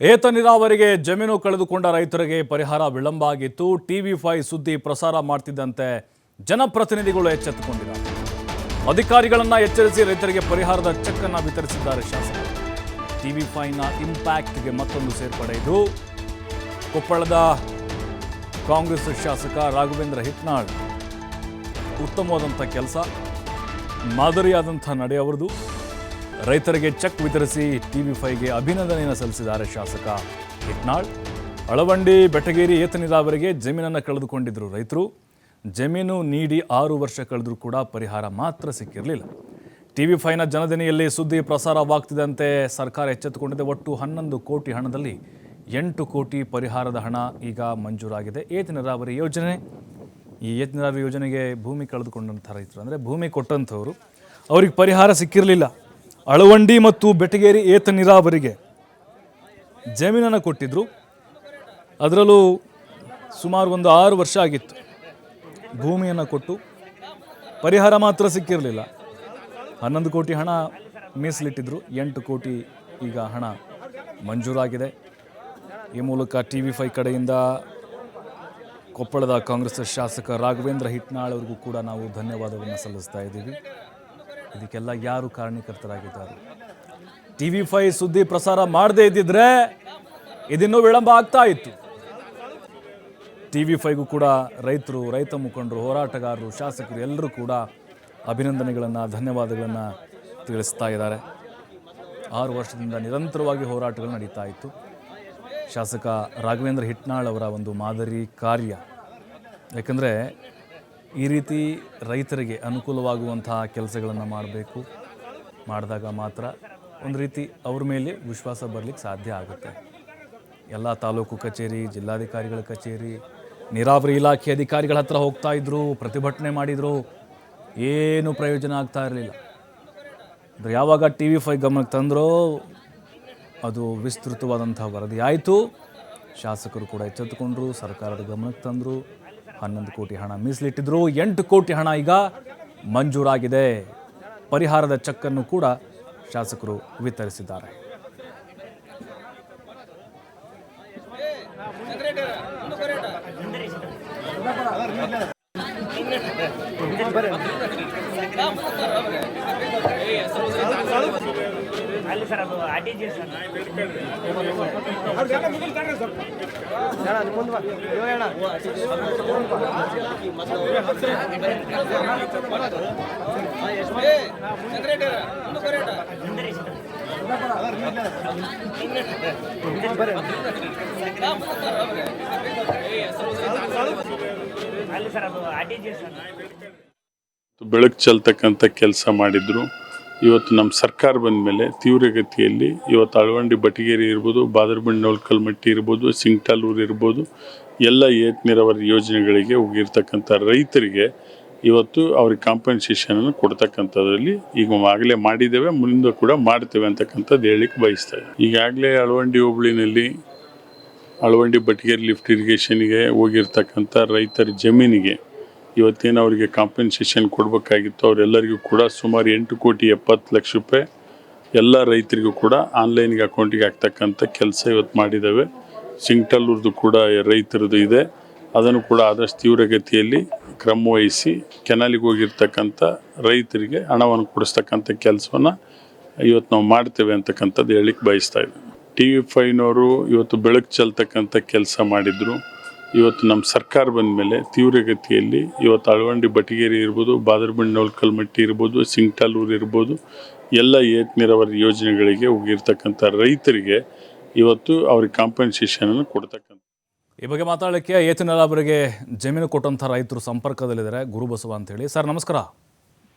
ಏತ ನೀರಾವರಿಗೆ ಜಮೀನು ಕಳೆದುಕೊಂಡ ರೈತರಿಗೆ ಪರಿಹಾರ ವಿಳಂಬ ಆಗಿತ್ತು ಟಿವಿ ಫೈ ಸುದ್ದಿ ಪ್ರಸಾರ ಮಾಡ್ತಿದ್ದಂತೆ ಜನಪ್ರತಿನಿಧಿಗಳು ಎಚ್ಚೆತ್ತುಕೊಂಡಿದ್ದಾರೆ ಅಧಿಕಾರಿಗಳನ್ನು ಎಚ್ಚರಿಸಿ ರೈತರಿಗೆ ಪರಿಹಾರದ ಚೆಕ್ ಅನ್ನ ವಿತರಿಸಿದ್ದಾರೆ ಶಾಸಕರು. ಟಿವಿ ಫೈನ ಇಂಪ್ಯಾಕ್ಟ್ಗೆ ಮತ್ತೊಂದು ಸೇರ್ಪಡೆ ಇದು. ಕೊಪ್ಪಳದ ಕಾಂಗ್ರೆಸ್ ಶಾಸಕ ರಾಘವೇಂದ್ರ ಹಿಟ್ನಾಳ್ ಉತ್ತಮವಾದಂಥ ಕೆಲಸ, ಮಾದರಿಯಾದಂಥ ನಡೆ ಅವರದು ರೈತರಿಗೆ ಚೆಕ್ ವಿತರಿಸಿ ಟಿವಿ ಫೈವ್ಗೆ ಅಭಿನಂದನೆಯನ್ನು ಸಲ್ಲಿಸಿದ್ದಾರೆ ಶಾಸಕ ಹಿಟ್ನಾಳ್ ಅಳವಂಡಿ, ಬೆಟಗೇರಿ ಏತ ನೀರಾವರಿಗೆ ಜಮೀನನ್ನು ಕಳೆದುಕೊಂಡಿದ್ದರು ರೈತರು. ಜಮೀನು ನೀಡಿ ಆರು ವರ್ಷ ಕಳೆದರೂ ಕೂಡ ಪರಿಹಾರ ಮಾತ್ರ ಸಿಕ್ಕಿರಲಿಲ್ಲ. ಟಿವಿ ಫೈನ ಜನದಿನಿಯಲ್ಲಿ ಸುದ್ದಿ ಪ್ರಸಾರವಾಗ್ತಿದ್ದಂತೆ ಸರ್ಕಾರ ಎಚ್ಚೆತ್ತುಕೊಂಡಿದೆ. ಒಟ್ಟು ಹನ್ನೊಂದು ಕೋಟಿ ಹಣದಲ್ಲಿ ಎಂಟು ಕೋಟಿ ಪರಿಹಾರದ ಹಣ ಈಗ ಮಂಜೂರಾಗಿದೆ. ಏತ ನೀರಾವರಿ ಯೋಜನೆ. ಈ ಏತ ನೀರಾವರಿ ಯೋಜನೆಗೆ ಭೂಮಿ ಕಳೆದುಕೊಂಡಂಥ ರೈತರು ಅಂದರೆ ಭೂಮಿ ಕೊಟ್ಟಂಥವ್ರು. ಅವ್ರಿಗೆ ಪರಿಹಾರ ಸಿಕ್ಕಿರಲಿಲ್ಲ. ಅಳವಂಡಿ ಮತ್ತು ಬೆಟಗೇರಿ ಏತ ನೀರಾವರಿಗೆ ಜಮೀನನ್ನು ಕೊಟ್ಟಿದ್ದರು ಅದರಲ್ಲೂ ಸುಮಾರು ಒಂದು ಆರು ವರ್ಷ ಆಗಿತ್ತು ಭೂಮಿಯನ್ನು ಕೊಟ್ಟು. ಪರಿಹಾರ ಮಾತ್ರ ಸಿಕ್ಕಿರಲಿಲ್ಲ. ಹನ್ನೊಂದು ಕೋಟಿ ಹಣ ಮೀಸಲಿಟ್ಟಿದ್ರು. ಎಂಟು ಕೋಟಿ ಈಗ ಹಣ ಮಂಜೂರಾಗಿದೆ. ಈ ಮೂಲಕ ಟಿ ವಿ ಫೈ ಕಡೆಯಿಂದ ಕೊಪ್ಪಳದ ಕಾಂಗ್ರೆಸ್ ಶಾಸಕ ರಾಘವೇಂದ್ರ ಹಿಟ್ನಾಳ್ ಅವರಿಗೂ ಕೂಡ ನಾವು ಧನ್ಯವಾದವನ್ನು ಸಲ್ಲಿಸ್ತಾ ಇದ್ದೀವಿ. ಇದಕ್ಕೆಲ್ಲ ಯಾರು ಕಾರಣೀಕರ್ತರಾಗಿದ್ದಾರೆ? ಟಿ ವಿ ಫೈ ಸುದ್ದಿ ಪ್ರಸಾರ ಮಾಡದೇ ಇದ್ದಿದ್ರೆ ಇದಿನ್ನೂ ವಿಳಂಬ ಆಗ್ತಾ ಇತ್ತು. ಟಿ ವಿ ಫೈಗೂ ಕೂಡ ರೈತರು, ರೈತ ಮುಖಂಡರು, ಹೋರಾಟಗಾರರು, ಶಾಸಕರು ಎಲ್ಲರೂ ಕೂಡ ಅಭಿನಂದನೆಗಳನ್ನು, ಧನ್ಯವಾದಗಳನ್ನು ತಿಳಿಸ್ತಾ ಇದ್ದಾರೆ. ಆರು ವರ್ಷದಿಂದ ನಿರಂತರವಾಗಿ ಹೋರಾಟಗಳು ನಡೀತಾ ಇತ್ತು. ಶಾಸಕ ರಾಘವೇಂದ್ರ ಹಿಟ್ನಾಳ್ ಅವರ ಒಂದು ಮಾದರಿ ಕಾರ್ಯ. ಯಾಕಂದರೆ ಈ ರೀತಿ ರೈತರಿಗೆ ಅನುಕೂಲವಾಗುವಂತಹ ಕೆಲಸಗಳನ್ನು ಮಾಡಬೇಕು. ಮಾಡಿದಾಗ ಮಾತ್ರ ಒಂದು ರೀತಿ ಅವ್ರ ಮೇಲೆ ವಿಶ್ವಾಸ ಬರಲಿಕ್ಕೆ ಸಾಧ್ಯ ಆಗುತ್ತೆ. ಎಲ್ಲ ತಾಲೂಕು ಕಚೇರಿ, ಜಿಲ್ಲಾಧಿಕಾರಿಗಳ ಕಚೇರಿ, ನೀರಾವರಿ ಇಲಾಖೆ ಅಧಿಕಾರಿಗಳ ಹತ್ರ ಹೋಗ್ತಾ ಇದ್ರು, ಪ್ರತಿಭಟನೆ ಮಾಡಿದರು, ಏನು ಪ್ರಯೋಜನ ಆಗ್ತಾ ಇರಲಿಲ್ಲ. ಯಾವಾಗ ಟಿ ವಿ ಫೈ ಗಮನಕ್ಕೆ ತಂದರೋ ಅದು ವಿಸ್ತೃತವಾದಂಥ ವರದಿ ಆಯಿತು. ಶಾಸಕರು ಕೂಡ ಎಚ್ಚೆತ್ತುಕೊಂಡ್ರು, ಸರ್ಕಾರದ ಗಮನಕ್ಕೆ ತಂದರು. ಹನ್ನೊಂದು ಕೋಟಿ ಹಣ ಮೀಸಲಿಟ್ಟಿದ್ರು ಎಂಟು ಕೋಟಿ ಹಣ ಈಗ ಮಂಜೂರಾಗಿದೆ. ಪರಿಹಾರದ ಚೆಕ್ಕನ್ನು ಕೂಡ ಶಾಸಕರು ವಿತರಿಸಿದ್ದಾರೆ ಅಲ್ಲಿ ಸರ್ ಅದು ಆರ್ ಟಿ ಜಿ ಸರ್ ಅಲ್ಲಿ ಸರ್ ಅದು ಆರ್ ಟಿ ಜಿ ಸರ್ ಬೆಳಕು ಚೆಲ್ತಕ್ಕಂಥ ಕೆಲಸ ಮಾಡಿದ್ರು. ಇವತ್ತು ನಮ್ಮ ಸರ್ಕಾರ ಬಂದ ಮೇಲೆ ತೀವ್ರಗತಿಯಲ್ಲಿ ಇವತ್ತು ಅಳವಂಡಿ ಬಟಗೇರಿ ಇರ್ಬೋದು, ಬಾದರಬಂಡಿ ನೌಲ್ಕಲ್ಮಟ್ಟಿ ಇರ್ಬೋದು, ಸಿಂಗ್ಟಾಲೂರು ಇರ್ಬೋದು, ಎಲ್ಲ ಏತ್ ನೀರಾವರಿ ಯೋಜನೆಗಳಿಗೆ ಹೋಗಿರ್ತಕ್ಕಂಥ ರೈತರಿಗೆ ಇವತ್ತು ಅವ್ರಿಗೆ ಕಾಂಪನ್ಸೇಷನನ್ನು ಕೊಡ್ತಕ್ಕಂಥದ್ರಲ್ಲಿ ಈಗ ಆಗಲೇ ಮಾಡಿದ್ದೇವೆ, ಮುಂದೆ ಕೂಡ ಮಾಡ್ತೇವೆ ಅಂತಕ್ಕಂಥದ್ದು ಹೇಳಲಿಕ್ಕೆ ಬಯಸ್ತಾ ಈಗಾಗಲೇ ಅಳವಂಡಿ ಹೋಬಳಿನಲ್ಲಿ ಅಳವಂಡಿ ಬಟಗೇರಿ ಲಿಫ್ಟ್ ಇರಿಗೇಷನ್ಗೆ ಹೋಗಿರ್ತಕ್ಕಂಥ ರೈತರ ಜಮೀನಿಗೆ ಇವತ್ತೇನು ಅವರಿಗೆ ಕಾಂಪೆನ್ಸೇಷನ್ ಕೊಡಬೇಕಾಗಿತ್ತು, ಅವರೆಲ್ಲರಿಗೂ ಕೂಡ ಸುಮಾರು ಎಂಟು ಕೋಟಿ ಎಪ್ಪತ್ತು ಲಕ್ಷ ರೂಪಾಯಿ ಎಲ್ಲ ರೈತರಿಗೂ ಕೂಡ ಆನ್ಲೈನ್ಗೆ ಅಕೌಂಟಿಗೆ ಹಾಕ್ತಕ್ಕಂಥ ಕೆಲಸ ಇವತ್ತು ಮಾಡಿದ್ದಾವೆ ಸಿಂಗ್ಟಲ್ಲೂರ್ದು ಕೂಡ ರೈತರದ್ದು ಇದೆ. ಅದನ್ನು ಕೂಡ ಆದಷ್ಟು ತೀವ್ರಗತಿಯಲ್ಲಿ ಕ್ರಮವಹಿಸಿ ಕೆನಾಲಿಗೆ ಹೋಗಿರ್ತಕ್ಕಂಥ ರೈತರಿಗೆ ಹಣವನ್ನು ಕೊಡಿಸ್ತಕ್ಕಂಥ ಕೆಲಸವನ್ನು ಇವತ್ತು ನಾವು ಮಾಡ್ತೇವೆ ಅಂತಕ್ಕಂಥದ್ದು ಹೇಳಿಕ್ಕೆ ಬಯಸ್ತಾ ಇದ್ದೀವಿ ಟಿ ವಿ ಫೈನವರು ಇವತ್ತು ಬೆಳಕು ಚೆಲ್ತಕ್ಕಂಥ ಕೆಲಸ ಮಾಡಿದ್ರು. ಇವತ್ತು ನಮ್ಮ ಸರ್ಕಾರ ಬಂದ ಮೇಲೆ ತೀವ್ರಗತಿಯಲ್ಲಿ ಇವತ್ತು ಅಳವಂಡಿ ಬಟಗೇರಿ ಇರ್ಬೋದು ಬಾದರ್ಬಂಡಿ ನೌಲ್ಕಲ್ಮಟ್ಟಿ ಇರ್ಬೋದು ಸಿಂಗ್ಟಾಲೂರು ಇರ್ಬೋದು ಎಲ್ಲ ಏತ್ ನೀರಾವರಿ ಯೋಜನೆಗಳಿಗೆ ಹೋಗಿರ್ತಕ್ಕಂಥ ರೈತರಿಗೆ ಇವತ್ತು ಅವ್ರಿಗೆ ಕಾಂಪನ್ಸೇಷನನ್ನು ಕೊಡ್ತಕ್ಕಂಥ ಈ ಬಗ್ಗೆ ಮಾತಾಡಲಿಕ್ಕೆ ಏತ ನೀರಾವರಿಗೆ ಜಮೀನು ಕೊಟ್ಟಂಥ ರೈತರು ಸಂಪರ್ಕದಲ್ಲಿದ್ದಾರೆ ಗುರುಬಸವ ಅಂತೇಳಿ ಸರ್ ನಮಸ್ಕಾರ.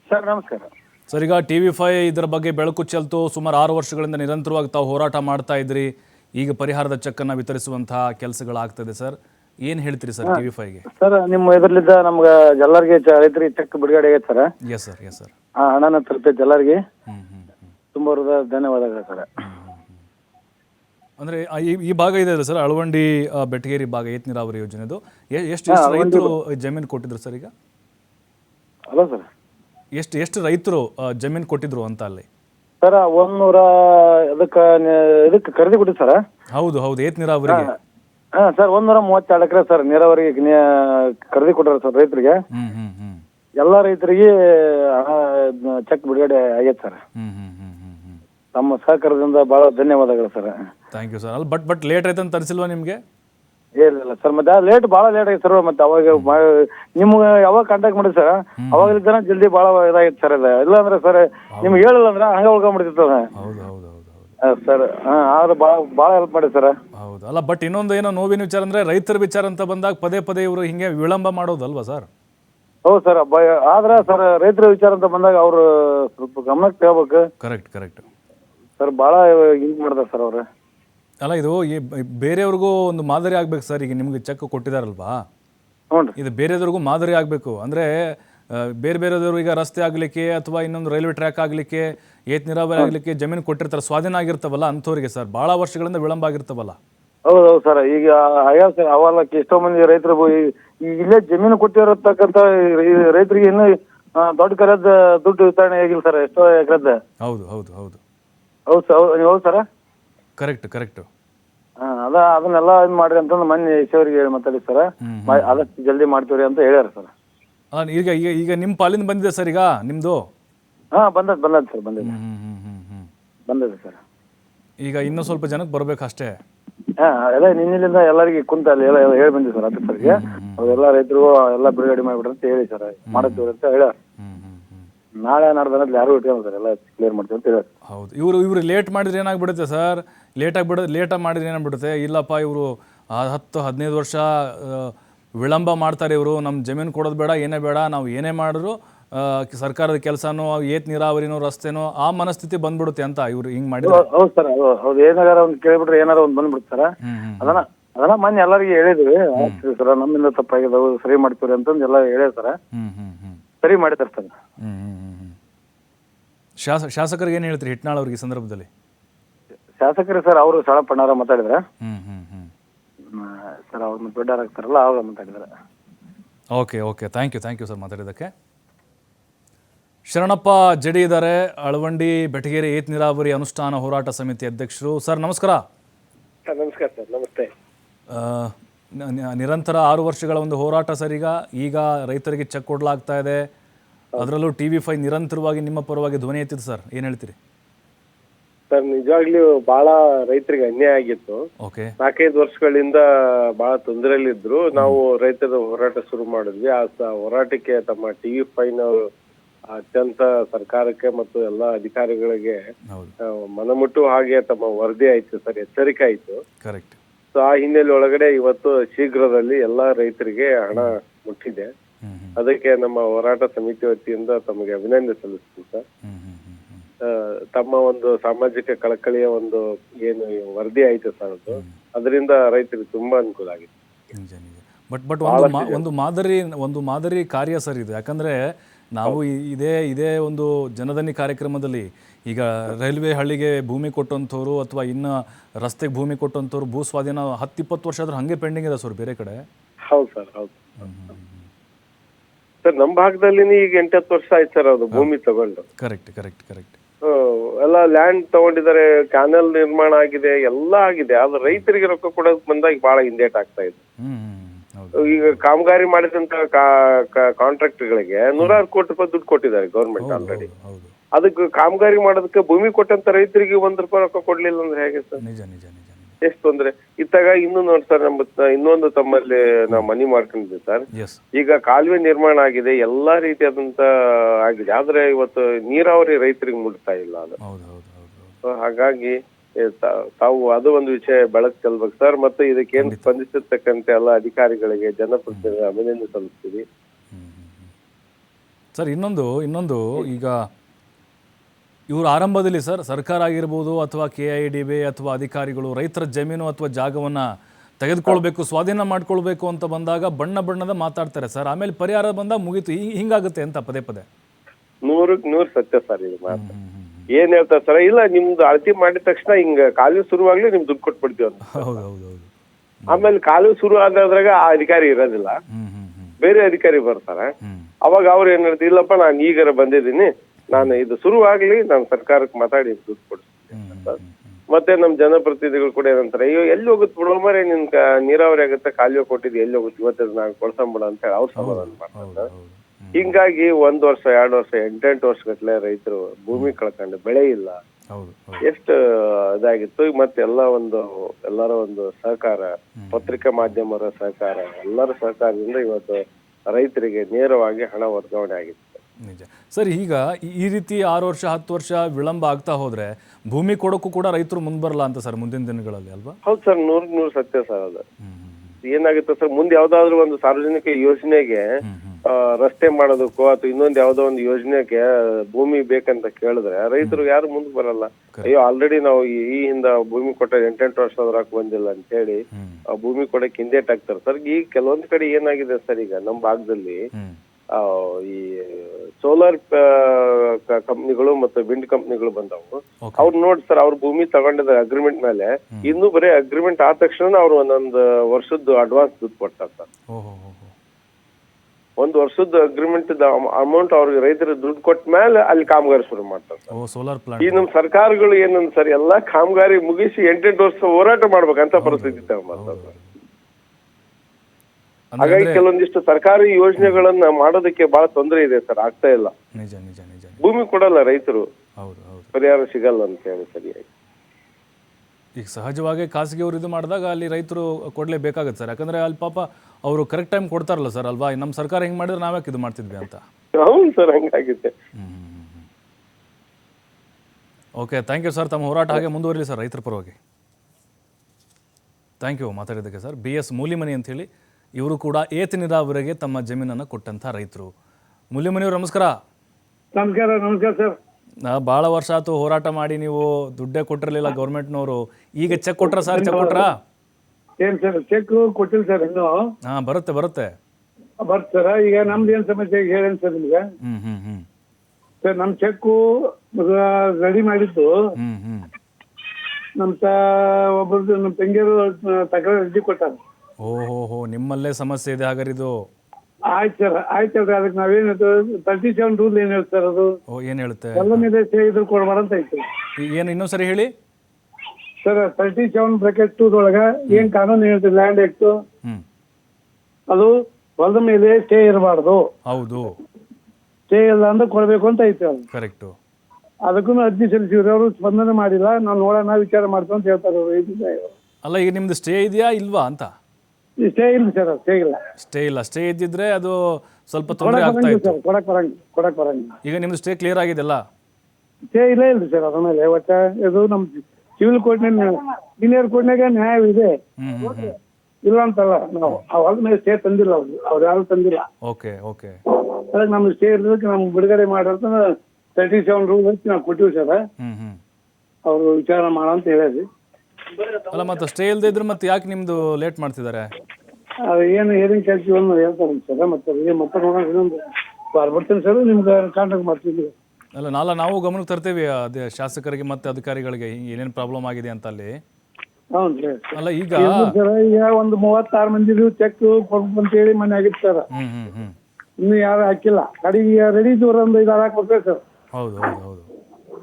ಸರ್ ನಮಸ್ಕಾರ. ಸರ್ ಈಗ ಟಿ ವಿ ಫೈ ಇದರ ಬಗ್ಗೆ ಬೆಳಕು ಚೆಲ್ತು ಸುಮಾರು ಆರು ವರ್ಷಗಳಿಂದ ನಿರಂತರವಾಗಿ ತಾವು ಹೋರಾಟ ಮಾಡ್ತಾ ಇದ್ರಿ. ಈಗ ಪರಿಹಾರದ ಚೆಕ್ಕನ್ನು ವಿತರಿಸುವಂತಹ ಕೆಲಸಗಳಾಗ್ತದೆ ಸರ್. ಏನು ಹೇಳ್ತೀರಿ ಸರ್ ಟಿವಿ ವಿ ಗೆ? ಸರ್ ನಿಮ್ಮ ಇದರಲ್ಲಿದ್ದ ನಮ್ಗ ಎಲ್ಲರಿಗೆ ರೈತರಿಗೆ ಚೆಕ್ ಬಿಡುಗಡೆ ಆಗೈತೆ sir. Yes sir yes sir ಆ ಹಣನ ತಲುಪೈತೆ ಎಲ್ಲರಿಗೆ ತುಂಬಾ ಹೃದಯ ಧನ್ಯವಾದಗಳು ಸರ್. ಅಂದ್ರೆ ಈ- ಈ ಭಾಗ ಇದೆ ಅಲ್ಲ ಸರ್ ಅಳವಂಡಿ ಆ, ಬೆಟಗೇರಿ ಭಾಗ ಏತ್ ನೀರಾವರಿ ಯೋಜನೆದು. ಎ- ಎಷ್ಟು ಎಷ್ಟು ರೈತರು ಜಮೀನು ಕೊಟ್ಟಿದ್ರು ಸರ್ ಈಗ? Hello sir. ಎಷ್ಟು ಎಷ್ಟು ರೈತರು ಜಮೀನು ಕೊಟ್ಟಿದ್ರು ಅಂತ ಅಲ್ಲಿ? ಸರ್ ಒಂದ್ನೂರ ಇದಕ್ಕೆ ಇದಕ್ಕೆ ಖರೀದಿ ಕೊಟ್ಟಿದ್ರು ಸರ್. ಹೌದು ಹೌದು ಏತ್ ನೀರಾವರಿಗೆ. ಹಾ ಸರ್ ಒಂದೂರ ಮೂವತ್ತೆರಡು ಎಕರೆ ಸರ್ ನೀರಾವರಿ ಖರೀದಿ ಕೊಟ್ಟಾರ ಸರ್ ರೈತರಿಗೆ. ಹ್ಮ್ ಹ್ಮ್ ಹ್ಮ್. ಎಲ್ಲ ರೈತರಿಗೆ ಚೆಕ್ ಬಿಡುಗಡೆ ಆಗೈತೆ ಸರ್. ಹ್ಮ್ ಹ್ಮ್ ಹ್ಮ್ ಹ್ಮ್ ಹ್ಮ್. ತಮ್ಮ ಸಹಕಾರದಿಂದ ಬಹಳ ಧನ್ಯವಾದಗಳು ಸರ್. ಥ್ಯಾಂಕ್ ಯು ಸರ್ ಅಲ್ಲಿ ಬಟ್ ಬಟ್ ಲೇಟ್ ಆಯ್ತು ಅಂತ ಅನಿಸಿಲ್ವಾ ನಿಮಗೆ ಏನಿಲ್ಲ ಸರ್ ಮತ್ತೆ ಲೇಟ್ ಭಾಳ ಲೇಟ್ ಆಗೈತೆ ಸರ್ ಮತ್ತೆ ಅವಾಗ ಮಾ- ನಿಮ್ಗೆ ಯಾವಾಗ ಕಾಂಟ್ಯಾಕ್ಟ್ ಮಾಡಿ ಸರ್ ಅವಾಗಲಿದ್ದಾನ ಜಲ್ದಿ ಭಾಳ ಇದಾಗಿತ್ತು ಸರ್ ಇಲ್ಲ ಅಂದ್ರೆ ಸರ್ ನಿಮ್ಗೆ ಹೇಳಿಲ್ಲ ಅಂದ್ರೆ ಹಂಗೆ ಉಳ್ಕೊಂಡ್ಬಿಡ್ತಿತ್ತು ಹೌದು ಹೌದು ಹೌದು. ಸರ್ ಹಾಂ ಆದ್ರೆ ಭಾಳ ಭಾಳ ಹೆಲ್ಪ್ ಮಾಡಿ ಸರ್. ಹೌದು. ಅಲ್ಲ ಬಟ್ ಇನ್ನೊಂದು ಏನೋ ನೋವಿನ ವಿಚಾರ ಅಂದ್ರೆ ರೈತರ ವಿಚಾರ ಅಂತ ಬಂದಾಗ ಪದೇ ಪದೇ ಇವರು ಹಿಂಗೆ ವಿಳಂಬ ಮಾಡೋದಲ್ವಾ ಸರ್? ಹೌದು ಸರ್ ಆದ್ರೆ ಸರ್ ರೈತರ ವಿಚಾರ ಅಂತ ಬಂದಾಗ ಅವರು ಸ್ವಲ್ಪ ಗಮನಕ್ಕೆ ತಗೋಬೇಕು. ಕರೆಕ್ಟ್ ಕರೆಕ್ಟ್ ಸರ್ ಭಾಳ ಹಿಂಗೆ ಮಾಡ್ತಾರೆ ಸರ್ ಅವ್ರು. ಅಲ್ಲ ಇದು ಈ ಬ- ಬೇರೆಯವ್ರಿಗೂ ಒಂದು ಮಾದರಿ ಆಗ್ಬೇಕು ಸರ್ ಈಗ ನಿಮ್ಗೆ ಚೆಕ್ ಕೊಟ್ಟಿದಾರಲ್ವಾ? ಹ್ಞೂ ರೀ. ಇದು ಬೇರೆದವ್ರಿಗೂ ಮಾದರಿ ಆಗಬೇಕು. ಅಂದ್ರೆ ಬೇರೆ ಬೇರೆದವ್ರು ಈಗ ರಸ್ತೆ ಆಗಲಿಕ್ಕೆ ಅಥವಾ ಇನ್ನೊಂದು ರೈಲ್ವೆ ಟ್ರ್ಯಾಕ್ ಆಗಲಿಕ್ಕೆ ಏತ್ ನೀರಾವರಿ ಆಗಲಿಕ್ಕೆ ಜಮೀನು ಕೊಟ್ಟಿರ್ತಾರೆ. ಸ್ವಾಧೀನ ಆಗಿರ್ತವಲ್ಲ ಅಂಥವ್ರಿಗೆ ಸರ್. ಭಾಳ ವರ್ಷಗಳಿಂದ ವಿಳಂಬ ಆಗಿರ್ತವಲ್ಲ. ಹೌದೌದು ಹೌದು ಸರ್. ಈಗ ಆಗ್ಯಾವ ಸರ್ ಅವಾಗ ಎಷ್ಟೋ ಮಂದಿ ರೈತರು ಇಲ್ಲೇ ಜಮೀನು ಕೊಟ್ಟಿರತಕ್ಕಂತ ರೈತರಿಗೆ ಇನ್ನೂ ದೊಡ್ಡ ಕರದ ದುಡ್ಡು ವಿತರಣೆ ಆಗಿಲ್ಲ ಸರ್ ಎಷ್ಟೋ ಎಕರೆದ ಹೌದು ಹೌದು ಹೌದು. ಹೌದು ಸರ್ ಹೌದು ಸರ್. Correct correct. ಅದ ಅದನ್ನೆಲ್ಲ ಇದು ಮಾಡ್ರಿ ಅಂತಂದು ಮೊನ್ನೆ ಈಶ್ವರಿಗೆ ಹೇಳಿ ಮಾತಾಡಿ ಸರ್. ಆದಷ್ಟು ಜಲ್ದಿ ಮಾಡ್ತೀವ್ರಿ ಅಂತ ಹೇಳ್ಯಾರ ಸರ್. ಈಗ ಈಗ ಈಗ ನಿಮ್ಮ ಪಾಲಿಂದ ಬಂದಿದೆ ಸರ್ ಈಗ ನಿಮ್ಮದು ಹಾಂ ಬಂದದ್ ಬಂದದ್ ಸರ್ ಬಂದಿದೆ. ಬಂದದ ಸರ್. ಈಗ ಇನ್ನೂ ಸ್ವಲ್ಪ ಜನಕ್ಕೆ ಬರ್ಬೇಕು ಅಷ್ಟೇ? ಹಾ ಎಲ್ಲ ನಿನ್ನಿಲಿಂದ ಎಲ್ಲರಿಗೆ ಕುಂತ ಅಲ್ಲಿ ಎಲ್ಲ ಎಲ್ಲ ಹೇಳಿ ಬಂದಿವಿ ಸರ್ ಆಫೀಸರ್ಗೆ ಅವೆಲ್ಲ ರೈತರು ಎಲ್ಲ ಬಿಡುಗಡೆ ಮಾಡಿಬಿಡ್ರಿ ಅಂತ ಹೇಳಿ ಸರ್ ಮಾಡತ್ತೀವ್ರಿ ಅಂತ ಹ್ಞೂ ನಾಳೆ ನಾಡ್ದು ಯಾರು ಇಟ್ಕೊಂಡು ಸರ್ ಎಲ್ಲ ಕ್ಲಿಯರ್ ಮಾಡ್ತೀವಿ ಅಂತ ಹೇಳಿ ಹೌದು. ಇವರು ಇವರು ಲೇಟ್ ಮಾಡಿದ್ರೆ ಏನಾಗ್ಬಿಡುತ್ತೆ ಸರ್? ಲೇಟಾಗಿ ಬಿಡ ಲೇಟಾಗಿ ಮಾಡಿದ್ರೆ ಏನಾಗ್ಬಿಡುತ್ತೆ? ಇಲ್ಲಪ್ಪ ಇವರು ಹತ್ತು ಹದಿನೈದು ವರ್ಷ ಆ, ವಿಳಂಬ ಮಾಡ್ತಾರೆ ಇವರು. ನಮ್ಮ ಜಮೀನು ಕೊಡೋದು ಬೇಡ ಏನೇ ಬೇಡ ನಾವು ಏನೇ ಮಾಡಿದ್ರು ಸರ್ಕಾರದ ಕೆಲಸನೋ ಏತ್ ನೀರಾವರಿನೋ ರಸ್ತೆನೋ ಆ ಮನಸ್ಥಿತಿ ಬಂದ್ಬಿಡುತ್ತೆ ಅಂತ ಇವ್ರು ಹಿಂಗ್ ಮಾಡಿದ್ರು. ಹೌದು ಸರ್. ಹೌದು ಹೌದು ಏನಾರ ಒಂದು ಕೇಳ್ಬಿಟ್ರೆ ಏನಾರ ಒಂದು ಬಂದ್ಬಿಡ್ತಾರ ಅದನ್ನ ಅದನ್ನ ಮೊನ್ನೆ ಎಲ್ಲರಿಗೂ ಹೇಳಿದ್ವಿ. ಸರ್ ನಮ್ಮಿಂದ ತಪ್ಪಾಗಿದಾವು ಸರಿ ಮಾಡ್ತೀವ್ರಿ ಅಂತಂದು ಎಲ್ಲ ಹೇಳಿದ ಸರ್. ಸರಿ ಮಾಡಿದಾರೆ ಸರ್. ಶಾಸ ಶಾಸಕರಿಗೆ ಏನು ಹೇಳ್ತೀರಿ ಹಿಟ್ನಾಳ್ ಅವ್ರಿಗೆ ಈ ಸಂದರ್ಭದಲ್ಲಿ? ಶಾಸಕರು ಸರ್ ಅವರು ಸಳಪಣ್ಣಾರ ಮಾತಾಡಿದ್ರೆ. ಹ್ಮ್ ಹ್ಮ್ ಹ್ಞೂ ಸರ್ ಅವ್ರನ್ನ ದೊಡ್ಡ ದೊಡ್ಡವರಾಗ್ತಾರಲ್ಲ ಅವ್ರ ಮಾತಾಡಿದ್ರೆ. Okay okay. Thank you thank you sir ಮಾತಾಡಿದ್ದಕ್ಕೆ. Sharanappa Jadi ಇದ್ದಾರೆ. ಅಳವಂಡಿ ಬೆಟಗೇರಿ ಏತ್ ನೀರಾವರಿ ಅನುಷ್ಠಾನ ಹೋರಾಟ ಸಮಿತಿ ಅಧ್ಯಕ್ಷರು. ಸರ್ ನಮಸ್ಕಾರ. ನಮಸ್ಕಾರ ಸರ್ ನಮಸ್ತೆ. ನಿರಂತರ ಆರು ವರ್ಷಗಳ ಒಂದು ಹೋರಾಟ ಸರ್ ಈಗ. ಈಗ ರೈತರಿಗೆ ಚೆಕ್ ಕೊಡಲಾಗ್ತಾ ಇದೆ. ಅದರಲ್ಲೂ ಟಿ ವಿ ಫೈ ನಿರಂತರವಾಗಿ ನಿಮ್ಮ ಪರವಾಗಿ ಧ್ವನಿ ಎತ್ತಿದೆ ಸರ್. ಏನು ಹೇಳ್ತೀರಿ? ಸರ್ ನಿಜವಾಗ್ಲೂ ಬಹಳ ರೈತರಿಗೆ ಅನ್ಯಾಯ ಆಗಿತ್ತು. ಓಕೆ. ನಾಲ್ಕೈದು ವರ್ಷಗಳಿಂದ ಬಹಳ ತೊಂದರೆಯಲ್ಲಿದ್ರು. ನಾವು ರೈತರ ಹೋರಾಟ ಶುರು ಮಾಡಿದ್ವಿ. ಆ ಹೋರಾಟಕ್ಕೆ ತಮ್ಮ ಟಿವಿ ಫೈನ್ ಅವರು ಅತ್ಯಂತ ಸರ್ಕಾರಕ್ಕೆ ಮತ್ತು ಎಲ್ಲ ಅಧಿಕಾರಿಗಳಿಗೆ ಮನಮುಟ್ಟು ಹಾಗೆ ತಮ್ಮ ವರದಿ ಆಯ್ತು ಸರ್ ಎಚ್ಚರಿಕೆ ಆಯ್ತು. ಸೊ ಆ ಹಿನ್ನೆಲೆ ಒಳಗಡೆ ಇವತ್ತು ಶೀಘ್ರದಲ್ಲಿ ಎಲ್ಲಾ ರೈತರಿಗೆ ಹಣ ಮುಟ್ಟಿದೆ. ಅದಕ್ಕೆ ನಮ್ಮ ಹೋರಾಟ ಸಮಿತಿ ವತಿಯಿಂದ ತಮಗೆ ಅಭಿನಂದನೆ ಸಲ್ಲಿಸ್ತೀನಿ ಸರ್. ತಮ್ಮ ಒಂದು ಸಾಮಾಜಿಕ ಕಳಕಳಿಯ ಒಂದು ಏನು ವರದಿ ಆಯ್ತು ಸರ್ ಅದು. ಅದರಿಂದ ರೈತರಿಗೆ ತುಂಬಾ ಅನುಕೂಲ ಆಗಿದೆ. ಬಟ್ ಬಟ್ ಒಂದು ಮಾದರಿ ಒಂದು ಮಾದರಿ ಕಾರ್ಯ ಸರ್ ಇದು. ಯಾಕಂದರೆ ನಾವು ಇದೇ ಇದೇ ಒಂದು ಜನಧನಿ ಕಾರ್ಯಕ್ರಮದಲ್ಲಿ ಈಗ ರೈಲ್ವೆ ಹಳ್ಳಿಗೆ ಭೂಮಿ ಕೊಟ್ಟಂಥವ್ರು ಅಥವಾ ಇನ್ನು ರಸ್ತೆಗೆ ಭೂಮಿ ಕೊಟ್ಟಂಥವ್ರು ಭೂ ಸ್ವಾಧೀನ ಹತ್ತು ಇಪ್ಪತ್ತು ವರ್ಷ ಆದ್ರೆ ಹಂಗೆ ಪೆಂಡಿಂಗ್ ಇದೆ ಸರ್ ಬೇರೆ ಕಡೆ. ಹೌದು ಸರ್ ಹೌದು ಸರ್. ನಮ್ಮ ಭಾಗದಲ್ಲಿ ಈಗ ಎಂಟತ್ತು ವರ್ಷ ಆಯ್ತು ಸರ್ ಅದು ಭೂಮಿ ತಗೊಂಡು. ಕರೆಕ್ಟ್ ಕರೆಕ್ಟ್ ಕರೆಕ್ಟ್ ಎಲ್ಲ ಲ್ಯಾಂಡ್ ತಗೊಂಡಿದ್ದಾರೆ ಕ್ಯಾನಲ್ ನಿರ್ಮಾಣ ಆಗಿದೆ ಎಲ್ಲ ಆಗಿದೆ. ಆದ್ರೆ ರೈತರಿಗೆ ರೊಕ್ಕ ಕೊಡೋಕ್ ಬಂದಾಗ ಬಹಳ ಹಿಂದೇಟ್ ಆಗ್ತಾ ಇದೆ. ಈಗ ಕಾಮಗಾರಿ ಮಾಡಿದಂತ ಕಾಂಟ್ರಾಕ್ಟರ್ಗಳಿಗೆ ನೂರಾರು ಕೋಟಿ ರೂಪಾಯಿ ದುಡ್ಡು ಕೊಟ್ಟಿದ್ದಾರೆ ಗೌರ್ಮೆಂಟ್ ಆಲ್ರೆಡಿ ಹೌದು ಅದಕ್ಕೆ ಕಾಮಗಾರಿ ಮಾಡೋದಕ್ಕೆ ಭೂಮಿ ಕೊಟ್ಟಂತ ರೈತರಿಗೆ ಒಂದ್ ರೂಪಾಯಿ ರೊಕ್ಕ ಕೊಡ್ಲಿಲ್ಲ ಅಂದ್ರೆ ಹೇಗೆ ಸರ್? ನಿಜ ನಿಜ ನಿಜ ನಿಜ. ಎಷ್ಟು ತೊಂದ್ರೆ? ಇತ್ತಾಗ ಇನ್ನೂ ನೋಡಿ ಸರ್ ನಮ್ಮ ಇನ್ನೊಂದು ತಮ್ಮಲ್ಲಿ ನಾವು ಮನಿ ಮಾಡ್ಕೊಂಡಿದ್ವಿ ಸರ್. ಎಸ್ ಈಗ ಕಾಲುವೆ ನಿರ್ಮಾಣ ಆಗಿದೆ ಎಲ್ಲಾ ರೀತಿಯಾದಂತ ಆಗಿದೆ. ಆದ್ರೆ ಇವತ್ತು ನೀರಾವರಿ ರೈತರಿಗೆ ಮುಟ್ತಾ ಇಲ್ಲ ಅದು. ಹೌದು ಹೌದು ಹೌದು ಹೌದು. So ಹಾಗಾಗಿ ತಾವು ಅದು ಒಂದು ವಿಷಯ ಬೆಳಕು ಚೆಲ್ಬೇಕು ಸರ್ ಮತ್ತೆ ಇದಕ್ಕೆ ಏನ್ ಸ್ಪಂದಿಸಿರ್ತಕ್ಕಂಥ ಎಲ್ಲ ಅಧಿಕಾರಿಗಳಿಗೆ ಜನಪ್ರತಿನಿಧಿ ಅಭಿನಂದನೆ ಸಲ್ಲಿಸ್ತೀವಿ. ಸರ್ ಇನ್ನೊಂದು ಇನ್ನೊಂದು ಈಗ ಇವರು ಆರಂಭದಲ್ಲಿ ಸರ್ ಸರ್ಕಾರ ಆಗಿರ್ಬೋದು ಅಥವಾ ಕೆ ಐ ಡಿ ಬಿ ಅಥವಾ ಅಧಿಕಾರಿಗಳು ರೈತರ ಜಮೀನು ಅಥವಾ ಜಾಗವನ್ನು ತೆಗೆದುಕೊಳ್ಬೇಕು ಸ್ವಾಧೀನ ಮಾಡ್ಕೊಳ್ಬೇಕು ಅಂತ ಬಂದಾಗ ಬಣ್ಣ ಬಣ್ಣದ ಮಾತಾಡ್ತಾರೆ ಸರ್. ಆಮೇಲೆ ಪರಿಹಾರ ಬಂದಾಗ ಮುಗೀತು. ಹಿಂಗ್- ಹಿಂಗಾಗುತ್ತೆ ಅಂತ ಪದೇ ಪದೇ. ನೂರಕ್ಕೆ ನೂರು ಸತ್ಯ ಸರ್ ಇದು ಮಾತು. ಏನ್ ಹೇಳ್ತಾರೆ ಸರ? ಇಲ್ಲ ನಿಮ್ದು ಅಳತಿ ಮಾಡಿದ ತಕ್ಷಣ ಹಿಂಗ ಕಾಲುವೆ ಶುರುವಾಗ್ಲೇ ನಿಮ್ ದುಡ್ಡು ಕೊಟ್ಬಿಡ್ತೀವಿ ಅಂತ ಹೌದು ಹೌದು ಹೌದು. ಆಮೇಲೆ ಕಾಲುವೆ ಶುರು ಆದ್ರಾಗ ಆ ಅಧಿಕಾರಿ ಇರೋದಿಲ್ಲ. ಬೇರೆ ಅಧಿಕಾರಿ ಬರ್ತಾರೆ. ಅವಾಗ ಅವ್ರು ಏನ್ ಹೇಳ್ತಾರೆ ಇಲ್ಲಪ್ಪ ನಾನು ಈಗಾರ ಬಂದಿದ್ದೀನಿ. ನಾನು ಇದು ಶುರುವಾಗ್ಲಿ ನಾನು ಸರ್ಕಾರಕ್ಕೆ ಮಾತಾಡಿ ದುಡ್ಡು ಕೊಡ್ತೀನಿ ಮತ್ತೆ ನಮ್ ಜನಪ್ರತಿನಿಧಿಗಳು ಕೂಡ ಏನಂತಾರೆ ಅಯ್ಯೋ ಎಲ್ಲಿ ಹೋಗುತ್ತೆ ಬಿಡೋ ಮರೆ ನಿನ್ ನೀರಾವರಿ ಆಗುತ್ತೆ ಕಾಲುವೆ ಕೊಟ್ಟಿದ್ದು ಎಲ್ಲಿ ಹೋಗುತ್ತೆ ಇವತ್ತು ನಾನು ಕೊಡ್ಸಂಬಿಡ ಅಂತ ಹೇಳಿ ಅವ್ರು ಸಮಾಧಾನ ಮಾಡ್ತಾರೆ. ಹಿಂಗಾಗಿ ಒಂದ್ ವರ್ಷ ಎರಡ್ ವರ್ಷ ಎಂಟೆಂಟು ವರ್ಷಗಟ್ಲೆ ರೈತರು ಭೂಮಿ ಕಳ್ಕೊಂಡು ಬೆಳೆ ಇಲ್ಲ. ಹೌದು ಎಷ್ಟು ಇದಾಗಿತ್ತು. ಈಗ ಮತ್ತೆ ಎಲ್ಲ ಒಂದು ಎಲ್ಲರ ಒಂದು ಸಹಕಾರ ಪತ್ರಿಕಾ ಮಾಧ್ಯಮರ ಸಹಕಾರ ಎಲ್ಲರ ಸಹಕಾರದಿಂದ ಇವತ್ತು ರೈತರಿಗೆ ನೇರವಾಗಿ ಹಣ ವರ್ಗಾವಣೆ ಆಗಿತ್ತು. ನಿಜ. ಸರ್ ಈಗ ಈ- ಈ ರೀತಿ ಆರು ವರ್ಷ ಹತ್ತು ವರ್ಷ ವಿಳಂಬ ಆಗ್ತಾ ಹೋದ್ರೆ ಭೂಮಿ ಕೊಡೋಕ್ಕೂ ಕೂಡ ರೈತರು ಮುಂದೆ ಬರಲ್ಲ ಅಂತ ಸರ್ ಮುಂದಿನ ದಿನಗಳಲ್ಲಿ ಅಲ್ವಾ? ಹೌದು ಸರ್ ನೂರ್ ನೂರ್ ಸತ್ಯ ಸರ್ ಅದು. ಹ್ಮ್ ಏನಾಗುತ್ತೆ ಸರ್ ಮುಂದೆ ಯಾವ್ದಾದ್ರು ಒಂದು ಸಾರ್ವಜನಿಕ ಯೋಜನೆಗೆ ರಸ್ತೆ ಮಾಡೋದಕ್ಕೋ ಅಥವಾ ಇನ್ನೊಂದ್ ಯಾವ್ದೋ ಒಂದು ಯೋಜನೆಗೆ ಭೂಮಿ ಬೇಕಂತ ಕೇಳಿದ್ರೆ ರೈತರು ಯಾರು ಮುಂದೆ ಬರಲ್ಲ. ಅಯ್ಯೋ ಆಲ್ರೆಡಿ ನಾವು ಈ ಹಿಂದ ಭೂಮಿ ಕೊಟ್ಟ ಎಂಟೆಂಟು ವರ್ಷ ಅದ್ರಾಕ್ ಬಂದಿಲ್ಲ ಅಂತ ಹೇಳಿ ಆ ಭೂಮಿ ಕೊಡಕ್ಕೆ ಹಿಂದೇಟ್ ಆಗ್ತಾರೆ ಸರ್ ಈಗ ಕೆಲವೊಂದ್ ಕಡೆ ಏನಾಗಿದೆ ಸರ್ ಈಗ ನಮ್ಮ ಭಾಗದಲ್ಲಿ? ಆ, ಈ ಸೋಲಾರ್ ಕಂಪ್ನಿಗಳು ಮತ್ತು ವಿಂಡ್ ಕಂಪ್ನಿಗಳು ಬಂದವು. ಅವ್ರು ನೋಡಿ ಸರ್ ಅವ್ರ ಭೂಮಿ ತಗೊಂಡಿದ ಅಗ್ರಿಮೆಂಟ್ ಮೇಲೆ. ಇನ್ನು ಬರೀ ಅಗ್ರಿಮೆಂಟ್ ಆದ ತಕ್ಷಣ ಅವ್ರು ಒಂದೊಂದು ವರ್ಷದ್ದು ಅಡ್ವಾನ್ಸ್ ದುಡ್ಡು ಕೊಡ್ತಾರೆ ಸರ್. ಒಂದು ವರ್ಷದ ಅಗ್ರಿಮೆಂಟ್ ಅಮೌಂಟ್ ಅವ್ರಿಗೆ ರೈತರ ದುಡ್ಡು ಕೊಟ್ಟ ಮೇಲೆ ಅಲ್ಲಿ ಕಾಮಗಾರಿ ಶುರು ಮಾಡ್ತಾರೆ. ಸರ್ ಓ ಸೋಲಾರ್ ಈ ಪ್ಲಾಂಟ್ ನಮ್ ಸರ್ಕಾರಗಳು ಏನಂದ್ ಸರ್ ಎಲ್ಲಾ ಕಾಮಗಾರಿ ಮುಗಿಸಿ ಎಂಟೆಂಟು ವರ್ಷ ಹೋರಾಟ ಮಾಡ್ಬೇಕಂತ ಪರಿಸ್ಥಿತಿ ಹಾಗಾಗಿ ಕೆಲವೊಂದಿಷ್ಟು ಸರ್ಕಾರಿ ಯೋಜನೆಗಳನ್ನ ಮಾಡೋದಕ್ಕೆ ಬಹಳ ತೊಂದರೆ ಇದೆ ಸರ್ ಆಗ್ತಾ ಇಲ್ಲ. ನಿಜ ನಿಜ ನಿಜ ನಿಜ. ಭೂಮಿ ಕೊಡಲ್ಲ ರೈತರು. ಹೌದು ಹೌದು. ಪರಿಹಾರ ಸಿಗಲ್ಲ ಅಂತ ಹೇಳಿ ಸರಿಯಾಗಿ. ಈಗ ಸಹಜವಾಗಿ ಖಾಸಗಿಯವರು ಇದು ಮಾಡಿದಾಗ ಅಲ್ಲಿ ರೈತರು ಕೊಡಲೇಬೇಕಾಗುತ್ತೆ ಸರ್. ಯಾಕಂದ್ರೆ ಅಲ್ಲಿ ಪಾಪ ಅವರು ಕರೆಕ್ಟ್ ಟೈಮ್ ಕೊಡ್ತಾರಲ್ಲ ಸರ್ ಅಲ್ವಾ? ನಮ್ಮ ಸರ್ಕಾರ ಹಿಂಗೆ ಮಾಡಿದ್ರೆ ನಾವ್ಯಾಕೆ ಇದು ಮಾಡ್ತಿದ್ವಿ ಅಂತ? ಹೌದು ಸರ್ ಹಂಗಾಗಿದೆ ಓಕೆ ಥ್ಯಾಂಕ್ ಯು ಸರ್ ತಮ್ಮ ಹೋರಾಟ ಹಾಗೆ ಮುಂದುವರಿಲಿ ಸರ್ ರೈತರ ಪರವಾಗಿ. ಥ್ಯಾಂಕ್ ಯು ಮಾತಾಡಿದ್ದಕ್ಕೆ ಸರ್. ಬಿ ಎಸ್ ಮೂಲಿಮನಿ ಅಂತೇಳಿ ಇವರು ಕೂಡ ಏತ ನೀರಾವರಿಗೆ ತಮ್ಮ ಜಮೀನನ್ನು ಕೊಟ್ಟಂಥ ರೈತರು. ಮೂಲಿಮನಿಯವರು ನಮಸ್ಕಾರ. ನಮಸ್ಕಾರ ನಮಸ್ಕಾರ ಸರ್. ಭಾಳ ವರ್ಷ ಆಯ್ತು ಹೋರಾಟ ಮಾಡಿ ನೀವು ದುಡ್ಡೇ ಕೊಟ್ಟಿರಲಿಲ್ಲ ಗೌರ್ಮೆಂಟ್ನವರು. ಈಗ ಚೆಕ್ ಕೊಟ್ರ ಸರ್ ಚೆಕ್ ಕೊಟ್ರ? ಏನ್ ಸರ್ ಚೆಕ್ ಕೊಟ್ಟಿಲ್ಲ ಸರ್ ಇನ್ನು. ಹಾ ಬರುತ್ತೆ ಬರುತ್ತೆ. ಬರ್ತ್ ಸರ್ ಈಗ ನಮ್ದು ಏನ್ ಸಮಸ್ಯೆ ಹೇಳೇನ್ ಸರ್ ನಿಮ್ಗೆ? ಹ್ಮ್ ಸರ್ ನಮ್ ಚೆಕ್ ರೆಡಿ ಮಾಡಿದ್ದು. ಹ್ಮ್ ಹ್ಮ್. ನಮ್ ತ ನಮ್ಮ ತಂಗಿಯರು ತಕರಾರು ಅರ್ಜಿ ಕೊಟ್ಟಾರ. ಓ ಹೋ ಹೋ ನಿಮ್ಮಲ್ಲೇ ಸಮಸ್ಯೆ ಇದೆ ಹಾಗಾದ್ರೆ ಇದು ಆಯ್ತು ಸರ್ ಆಯ್ತು ಸರ್ ಅದಕ್ಕೆ ನಾವೇನು ತರ್ಟಿ ಸೆವೆನ್ ರೂಲ್ ಏನ್ ಹೇಳಿ ಸರ್ ಅದು? ಓ ಏನು ಹೇಳುತ್ತೆ? ಎಲ್ಲ ಮೇಲೆ ಸೇರಿದ್ರು ಕೊಡ್ಬಾರ್ದು ಅಂತ ಐತಿ ಏನು ಇನ್ನೊಂದು ಸರಿ ಹೇಳಿ? Sir thirty seven bracket two ಒಳಗ ಏನ್ ಕಾನೂನು ಹೇಳ್ತೀವಿ ಲ್ಯಾಂಡ್ ಆಕ್ಟ್ ಅದು ಹೊಲದ ಮೇಲೆ ಸ್ಟೇ ಇರಬಾರ್ದು. ಹೌದು. ಸ್ಟೇ ಇಲ್ಲ ಅಂದ್ರೆ ಕೊಡಬೇಕು ಅಂತ ಐತಿ ಅದು. ಕರೆಕ್ಟ್ ಅದಕ್ಕೂ ಅರ್ಜಿ ಸಲ್ಲಿಸಿದ್ರು ಅವರು ಸ್ಪಂದನೆ ಮಾಡಿಲ್ಲ ನಾವು ನೋಡೋಣ ವಿಚಾರ ಮಾಡ್ತೀವಿ ಅಂತ ಹೇಳ್ತಾರೆ ಅವರು. ಅಲ್ಲ ಈಗ ನಿಮ್ದು ಸ್ಟೇ ಇದೆಯಾ ಇಲ್ವಾ ಅಂತ? ಸ್ಟೇ ಇಲ್ಲ ಸರ್ ಸ್ಟೇ ಇಲ್ಲ. ಸ್ಟೇ ಇಲ್ಲ ಸ್ಟೇ ಇದ್ದಿದ್ರೆ ಅದು ಸ್ವಲ್ಪ ತೊಂದರೆ ಕೊಡಕ್ ಆಗ್ತಾ ಬರಂಗಿಲ್ಲ ಇತ್ತು. ಸರ್ ಕೊಡಕ್ ಬರಂಗ ಕೊಡಕ್ ಬರಂಗಿಲ್ಲ. ಈಗ ನಿಮ್ದು ಸ್ಟೇ ಕ್ಲಿಯರ್ ಆಗಿದೆಲ್ಲ ಸ್ಟೇ ಇಲ್ಲ ಇಲ್ರಿ ಸರ್ ಅದ್ರ ಮೇಲೆ. ಒಟ್ಟ ಇದು ನಮ್ಮ ಸಿವಿಲ್ ಕೋರ್ಟ್ನಾಗ ಸೀನಿಯರ್ ಕೋರ್ಟ್ನಾಗ ನ್ಯಾಯ ಇದೆ ಇಲ್ಲ ಅಂತಲ್ಲ ನಾವು ಅವಾಗ ಮೇಲೆ ಸ್ಟೇ ತಂದಿಲ್ಲ ಅವ್ರು ಅವ್ರು ಯಾರು ತಂದಿಲ್ಲ. ಓಕೆ ಓಕೆ ಅದಕ್ಕೆ ನಮ್ಗೆ ಸ್ಟೇ ಇರೋದಕ್ಕೆ ನಮ್ಗೆ ಬಿಡುಗಡೆ ಮಾಡಂತ ತರ್ಟಿ ಸೆವೆನ್ ರೂಲ್ ಹಚ್ಚಿ ನಾವು ಕೊಟ್ಟಿವಿ ಸರ್. ಅವರು ವಿಚಾರ ಮಾಡೋ ಅಂತ ಹೇಳಿದ್ರಿ ಅಲ್ಲ ಮತ್ತೆ ಸ್ಟೇ ಇಲ್ಲದೆ ಇದ್ರೆ ಮತ್ತೆ ಯಾಕೆ ನಿಮ್ದು ಲೇಟ್ ಮಾಡ್ತಿದ್ದಾರೆ ಅದು ಏನು ಏನೇನು ಕೆಲಸ ಹೇಳ್ತಾರೆ ಸರ್ ಮತ್ತೆ ಅದೇ ಮತ್ತೆ ನೋಡೋಣ ಇನ್ನೊಂದು ಬರ್ತೀನಿ ಸರ್ ನಿಮ್ಗೆ ಕಾಂಟ್ಯಾಕ್ಟ್ ಮಾಡ್ತೀನಿ. ಅಲ್ಲ ನಾಳೆ ನಾವು ಗಮನಕ್ಕೆ ತರ್ತೇವೆ ಅದೇ ಶಾಸಕರಿಗೆ ಮತ್ತೆ ಅಧಿಕಾರಿಗಳಿಗೆ ಏನೇನ್ ಏನೇನು ಪ್ರಾಬ್ಲಮ್ ಆಗಿದೆ ಅಂತ ಅಲ್ಲಿ. ಹೌದು ಸರ್. ಅಲ್ಲ ಈಗ ಸರ್ ಈಗ ಒಂದು ಮೂವತ್ತಾರು ಮಂದಿ ಚೆಕ್ ಕೊಡ್ಬೇಕು ಅಂತ ಹೇಳಿ ಮನೆ ಆಗಿತ್ತು ಸರ್. ಹ್ಞೂ ಇನ್ನು ಯಾರು ಹಾಕಿಲ್ಲ. ಕಡೆಗೆ ರೆಡಿ ದೂರ ಒಂದು ಇದು ಆರು ಹಾಕ್ಬೇಕು ಸರ್. ಹೌದು ಹೌದು ಹೌದು.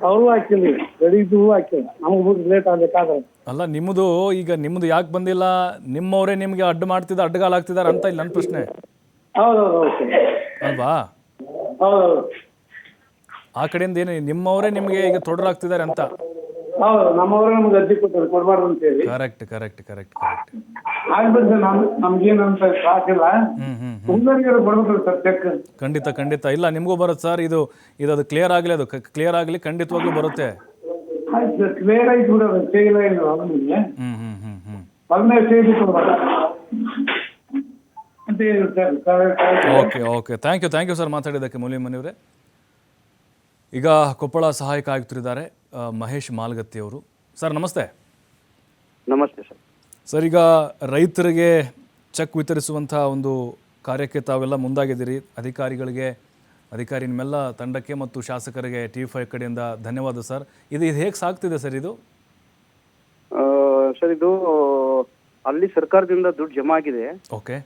ಅವರು ಹಾಕಿಲ್ಲ ರೆಡಿ ಇದ್ದು ಹಾಕಿಲ್ಲ. ನಮ್ಗೆ ಲೇಟ್ ಆಗ್ಬೇಕಾದ್ರೆ. ಅಲ್ಲ ನಿಮ್ಮದು ಈಗ ನಿಮ್ಮದು ಯಾಕೆ ಬಂದಿಲ್ಲ? ನಿಮ್ಮವರೇ ನಿಮಗೆ ಅಡ್ಡ್ ಮಾಡ್ತಿದ್ದಾರೆ ಅಡ್ಡಗಾಲ ಆಗ್ತಿದ್ದಾರೆ ಅಂತ ಇಲ್ಲ ನನ್ನ ಪ್ರಶ್ನೆ. ಅಲ್ವಾ? ಆ ಕಡೆಯಿಂದ ಏನು ನಿಮ್ಮವರೇ ನಿಮಗೆ ಈಗ ತೊಡರಾಗ್ತಿದ್ದಾರೆ ಅಂತ? ಹೌದು ನಮ್ಮವರು ನಮ್ಗೆ ಅರ್ಜಿ ಕೊಟ್ಟರು ಕೊಡಬಾರ್ದು ಅಂತ ಹೇಳಿ. Correct correct correct correct. ನಮ್ ನಮ್ಗೇನಂತ ಹುಡುಗರಿಗೆ ಸರ್ ಚೆಕ್ ಖಂಡಿತ ಖಂಡಿತ. ಇಲ್ಲ ನಿಮಗೂ ಬರುತ್ತೆ ಸರ್ ಇದು ಇದು ಅದು ಕ್ಲಿಯರ್ ಆಗಲಿ ಅದು ಕ್ಲಿಯರ್ ಆಗಲಿ ಖಂಡಿತವಾಗ್ಲೂ ಬರುತ್ತೆ. ಕ್ಲಿಯರ್ ಆಯ್ತು ಬಿಡೋದು ಅವನಿಗೆ ಅಂತ ಹೇಳಿ sir okay okay. Thank you thank you sir ಮಾತಾಡಿದ್ದಕ್ಕೆ ಮನಿಯವರೇ. ಈಗ ಕೊಪ್ಪಳ ಸಹಾಯಕ ಆಯುಕ್ತರಿದ್ದಾರೆ ಆ, ಮಹೇಶ್ ಮಾಲ್ಗತ್ತಿ ಅವರು. ಸರ್ ನಮಸ್ತೆ. ನಮಸ್ತೆ ಸರ್ ಸರ್ ಈಗ ರೈತರಿಗೆ ಚೆಕ್ ವಿತರಿಸುವಂತಹ ಒಂದು ಕಾರ್ಯಕ್ಕೆ ತಾವೆಲ್ಲ ಮುಂದಾಗಿದ್ದೀರಿ. ಅಧಿಕಾರಿಗಳಿಗೆ ಅಧಿಕಾರಿ ನಿಮ್ಮೆಲ್ಲ ತಂಡಕ್ಕೆ ಮತ್ತು ಶಾಸಕರಿಗೆ ಟಿ ವಿ ಫೈವ್ ಕಡೆಯಿಂದ ಧನ್ಯವಾದ ಸರ್. ಇದು ಇದು ಹೇಗೆ ಸಾಗ್ತಿದೆ ಸರ್ ಇದು? ಸರ್ ಇದು ಅಲ್ಲಿ ಸರ್ಕಾರದಿಂದ ದುಡ್ಡು ಜಮಾ ಆಗಿದೆ. ಓಕೆ.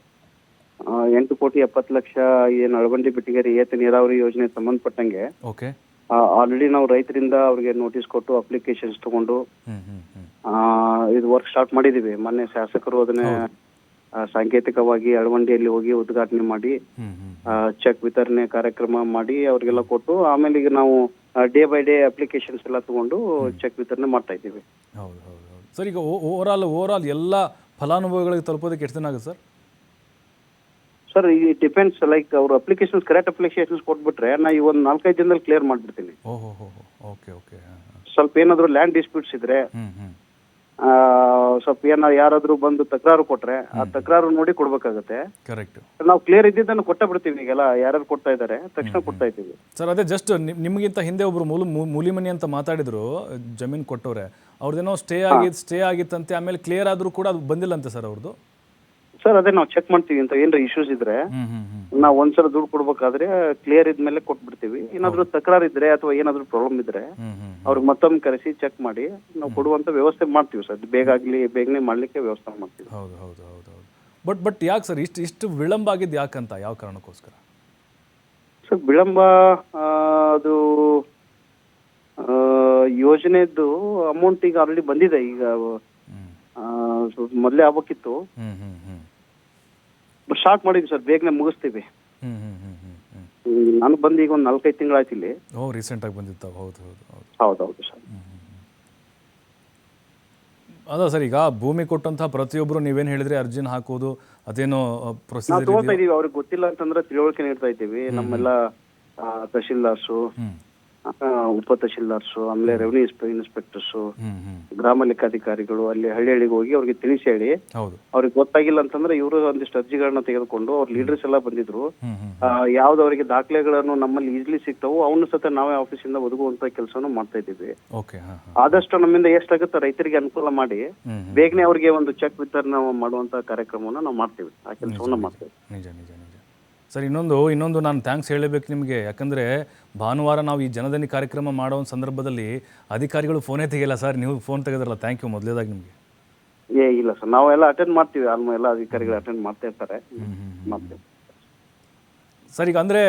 ಎಂಟು ಕೋಟಿ ಎಪ್ಪತ್ತು ಲಕ್ಷ ಏನು ಅಳವಂಡಿ ಬಿಟ್ಟಿಗೆರೆ ಏತ ನೀರಾವರಿ ಯೋಜನೆ ಸಂಬಂಧಪಟ್ಟಂಗೆ. ಓಕೆ. ಆಲ್ರೆಡಿ ನಾವು ರೈತರಿಂದ ಅವ್ರಿಗೆ ನೋಟಿಸ್ ಕೊಟ್ಟು ಅಪ್ಲಿಕೇಶನ್ಸ್ ತಗೊಂಡು ಇದು ವರ್ಕ್ ಸ್ಟಾರ್ಟ್ ಮಾಡಿದೀವಿ. ಮೊನ್ನೆ ಶಾಸಕರು ಅದನ್ನ ಸಾಂಕೇತಿಕವಾಗಿ ಅಳವಂಡಿಯಲ್ಲಿ ಹೋಗಿ ಉದ್ಘಾಟನೆ ಮಾಡಿ ಚೆಕ್ ವಿತರಣೆ ಕಾರ್ಯಕ್ರಮ ಮಾಡಿ ಅವ್ರಿಗೆಲ್ಲ ಕೊಟ್ಟು ಆಮೇಲೆ ಈಗ ನಾವು ಡೇ ಬೈ ಡೇ ಅಪ್ಲಿಕೇಶನ್ಸ್ ಎಲ್ಲ ತಗೊಂಡು ಚೆಕ್ ವಿತರಣೆ ಮಾಡ್ತಾ ಇದ್ದೀವಿ. ಹೌದು ಹೌದು ಹೌದು. ಸರ್ ಈಗ ಓವರ್ ಆಲ್ ಓವರ್ ಆಲ್ ಎಲ್ಲ ಫಲಾನುಭವಿಗಳಿಗೆ ತಲುಪೋದಕ್ಕೆ ಎಷ್ಟು ದಿನ ಆಗುತ್ತೆ ಸರ್? ಸರ್ ಈ ಡಿಪೆಂಡ್ಸ್ ಲೈಕ್ ಅವ್ರ ಅಪ್ಲಿಕೇಶನ್ಸ್ ಕರೆಕ್ಟ್ ಅಪ್ಲಿಕೇಶನ್ಸ್ ಕೊಟ್ಬಿಟ್ರೆ ನಾ ಈ ಒಂದು ನಾಲ್ಕೈದು ದಿನದಲ್ಲಿ ಕ್ಲಿಯರ್ ಮಾಡಿಬಿಡ್ತೀನಿ. ಓಕೆ ಓಕೆ ಸ್ವಲ್ಪ ಏನಾದ್ರು ಲ್ಯಾಂಡ್ ಡಿಸ್ಪ್ಯೂಟ್ಸ್ ಇದ್ರೆ ಸ್ವಲ್ಪ ಏನಾದ್ರು ಯಾರಾದ್ರೂ ಬಂದು ತಕರಾರು ಕೊಟ್ರೆ ಆ ತಕರಾರು ನೋಡಿ ಕೊಡ್ಬೇಕಾಗತ್ತೆ. ಕರೆಕ್ಟ್ ನಾವು ಕ್ಲಿಯರ್ ಇದ್ದಿದ್ದನ್ನು ಕೊಟ್ಟ ಬಿಡ್ತೀವಿ ಈಗೆಲ್ಲ ಯಾರ್ಯಾರು ಕೊಡ್ತಾ ಇದ್ದಾರೆ ತಕ್ಷಣ ಕೊಡ್ತಾ ಇದ್ದೀವಿ. ಸರ್ ಅದೇ ಜಸ್ಟ್ ನಿಮಗಿಂತ ಹಿಂದೆ ಒಬ್ರು ಮೂಲ ಮೂಲಿಮನಿ ಅಂತ ಮಾತಾಡಿದ್ರು ಜಮೀನು ಕೊಟ್ಟವ್ರೆ. ಅವ್ರದ್ದೇನೋ ಸ್ಟೇ ಆಗಿತ್ತು ಸ್ಟೇ ಆಗಿತ್ತಂತೆ ಆಮೇಲೆ ಕ್ಲಿಯರ್ ಆದ್ರೂ ಕೂಡ ಅದು ಬಂದಿಲ್ಲಂತೆ ಸರ್ ಅವ್ರದ್ದು ಸರ್ ಅದೇ ನಾವು ಚೆಕ್ ಮಾಡ್ತೀವಿ ಅಂತ ಏನಾರ ಇಶ್ಯೂಸ್ ಇದ್ರೆ ನಾವು ಒಂದ್ಸಲ ದುಡ್ಡು ಕೊಡ್ಬೇಕಾದ್ರೆ ಕ್ಲಿಯರ್ ಇದ್ಮೇಲೆ ಕೊಟ್ಬಿಡ್ತೀವಿ. ಏನಾದ್ರು ತಕರಾರು ಇದ್ರೆ ಅಥವಾ ಏನಾದ್ರು ಪ್ರಾಬ್ಲಮ್ ಇದ್ರೆ ಅವ್ರಿಗೆ ಮತ್ತೊಮ್ಮೆ ಕರೆಸಿ ಚೆಕ್ ಮಾಡಿ ನಾವು ಕೊಡುವಂತ ವ್ಯವಸ್ಥೆ ಮಾಡ್ತೀವಿ ಸರ್ ಬೇಗ ಆಗ್ಲಿ ಬೇಗನೆ ಮಾಡ್ಲಿಕ್ಕೆ ವ್ಯವಸ್ಥೆ ಮಾಡ್ತೀವಿ. ಹೌದು ಹೌದು ಹೌದು ಬಟ್ ಬಟ್ ಯಾಕೆ ಸರ್ ಇಷ್ಟು ಇಷ್ಟು ವಿಳಂಬ ಆಗಿದ್ದು ಯಾಕಂತ? ಯಾವ ಕಾರಣಕ್ಕೋಸ್ಕರ? ಸರ್ ವಿಳಂಬ ಅದು ಯೋಜನೆದು ಯೋಜನೆದ್ದು ಅಮೌಂಟ್ ಈಗ ಆಲ್ರೆಡಿ ಬಂದಿದೆ. ಈಗ ಮೊದಲೇ ಆಗ್ಬೇಕಿತ್ತು. ಹ್ಞೂ ಮಾಡಿದ್ವಿ ಸರ್ ಬೇಗನೆ ಮುಗಿಸ್ತೀವಿ. ಹ್ಮ್ ಹ್ಮ್ ನಾನು ಬಂದು ಈಗ ಒಂದು ನಾಲ್ಕೈದು ತಿಂಗಳಾಯ್ತು ಇಲ್ಲಿ. ಓ ರೀಸೆಂಟಾಗಿ ಬಂದಿತ್ತು. ಹೌದು ಹೌದು ಹೌದು. ಹೌದೌದು ಸರ್. ಅದ ಸರ್ ಈಗ ಭೂಮಿ ಕೊಟ್ಟಂತ ಪ್ರತಿಯೊಬ್ಬರು ನೀವೇನ್ ಹೇಳಿದ್ರೆ ಅರ್ಜಿನ ಹಾಕೋದು ಅದೇನೋ ನಾವು ಪ್ರೊಸೀಜರ್ ತಗೋತಾ ಇದೀವಿ ಅವ್ರಿಗೆ ಗೊತ್ತಿಲ್ಲ ಅಂತಂದ್ರೆ ತಿಳುವಳಿಕೆ ನೀಡ್ತಾ ಇದ್ದೀವಿ. ನಮ್ಮೆಲ್ಲ ತಹಶೀಲ್ದಾರ್ಸು ಉಪ ತಹಶೀಲ್ದಾರ್ಸು ಆಮೇಲೆ ರೆವಿನ್ಯೂ ಇನ್ಸ್ಪೆಕ್ಟರ್ಸ್ ಗ್ರಾಮ ಲೆಕ್ಕಾಧಿಕಾರಿಗಳು ಅಲ್ಲಿ ಹಳ್ಳಿ ಹಳ್ಳಿಗೆ ಹೋಗಿ ಅವ್ರಿಗೆ ತಿಳಿಸಿ ಹೇಳಿ ಅವ್ರಿಗೆ ಗೊತ್ತಾಗಿಲ್ಲ ಅಂತಂದ್ರೆ ಇವರು ಒಂದಿಷ್ಟು ಅರ್ಜಿಗಳನ್ನ ತೆಗೆದುಕೊಂಡು ಅವ್ರ ಲೀಡರ್ಸ್ ಎಲ್ಲ ಬಂದಿದ್ರು. ಯಾವ್ದು ಅವರಿಗೆ ದಾಖಲೆಗಳನ್ನು ನಮ್ಮಲ್ಲಿ ಈಸಿಲಿ ಸಿಗ್ತಾವೋ ಅವನು ಸತ ನಾವೇ ಆಫೀಸಿಂದ ಒದಗುವಂತ ಕೆಲಸವನ್ನು ಮಾಡ್ತಾ ಇದ್ದೀವಿ. ಆದಷ್ಟು ನಮ್ಮಿಂದ ಎಷ್ಟಾಗುತ್ತೆ ರೈತರಿಗೆ ಅನುಕೂಲ ಮಾಡಿ ಬೇಗನೆ ಅವರಿಗೆ ಒಂದು ಚೆಕ್ ವಿತರಣೆ ಮಾಡುವಂತ ಕಾರ್ಯಕ್ರಮವನ್ನು ನಾವು ಮಾಡ್ತೀವಿ. ಆ ಕೆಲಸವನ್ನ ಮಾಡ್ತೀವಿ. ಸರ್ ಇನ್ನೊಂದು ಇನ್ನೊಂದು ನಾನು ಥ್ಯಾಂಕ್ಸ್ ಹೇಳಬೇಕು ನಿಮಗೆ. ಯಾಕಂದರೆ ಭಾನುವಾರ ನಾವು ಈ ಜನದನಿ ಕಾರ್ಯಕ್ರಮ ಮಾಡೋ ಒಂದು ಸಂದರ್ಭದಲ್ಲಿ ಅಧಿಕಾರಿಗಳು ಫೋನೇ ತೆಗೆಯಲ್ಲ ಸರ್. ನೀವು ಫೋನ್ ತೆಗೆದ್ರಲ್ಲ. ಥ್ಯಾಂಕ್ ಯು ಮೊದಲೇದಾಗಿ ನಿಮಗೆ. ಏ ಇಲ್ಲ ಸರ್. ನಾವೆಲ್ಲ ಅಟೆಂಡ್ ಮಾಡ್ತೀವಿ. ಆಲ್ಮೋ ಎಲ್ಲ ಅಧಿಕಾರಿಗಳು ಅಟೆಂಡ್ ಮಾಡ್ತಾ ಇರ್ತಾರೆ. ಮಾಡ್ತೀವಿ ಸರ್ ಈಗ ಅಂದರೆ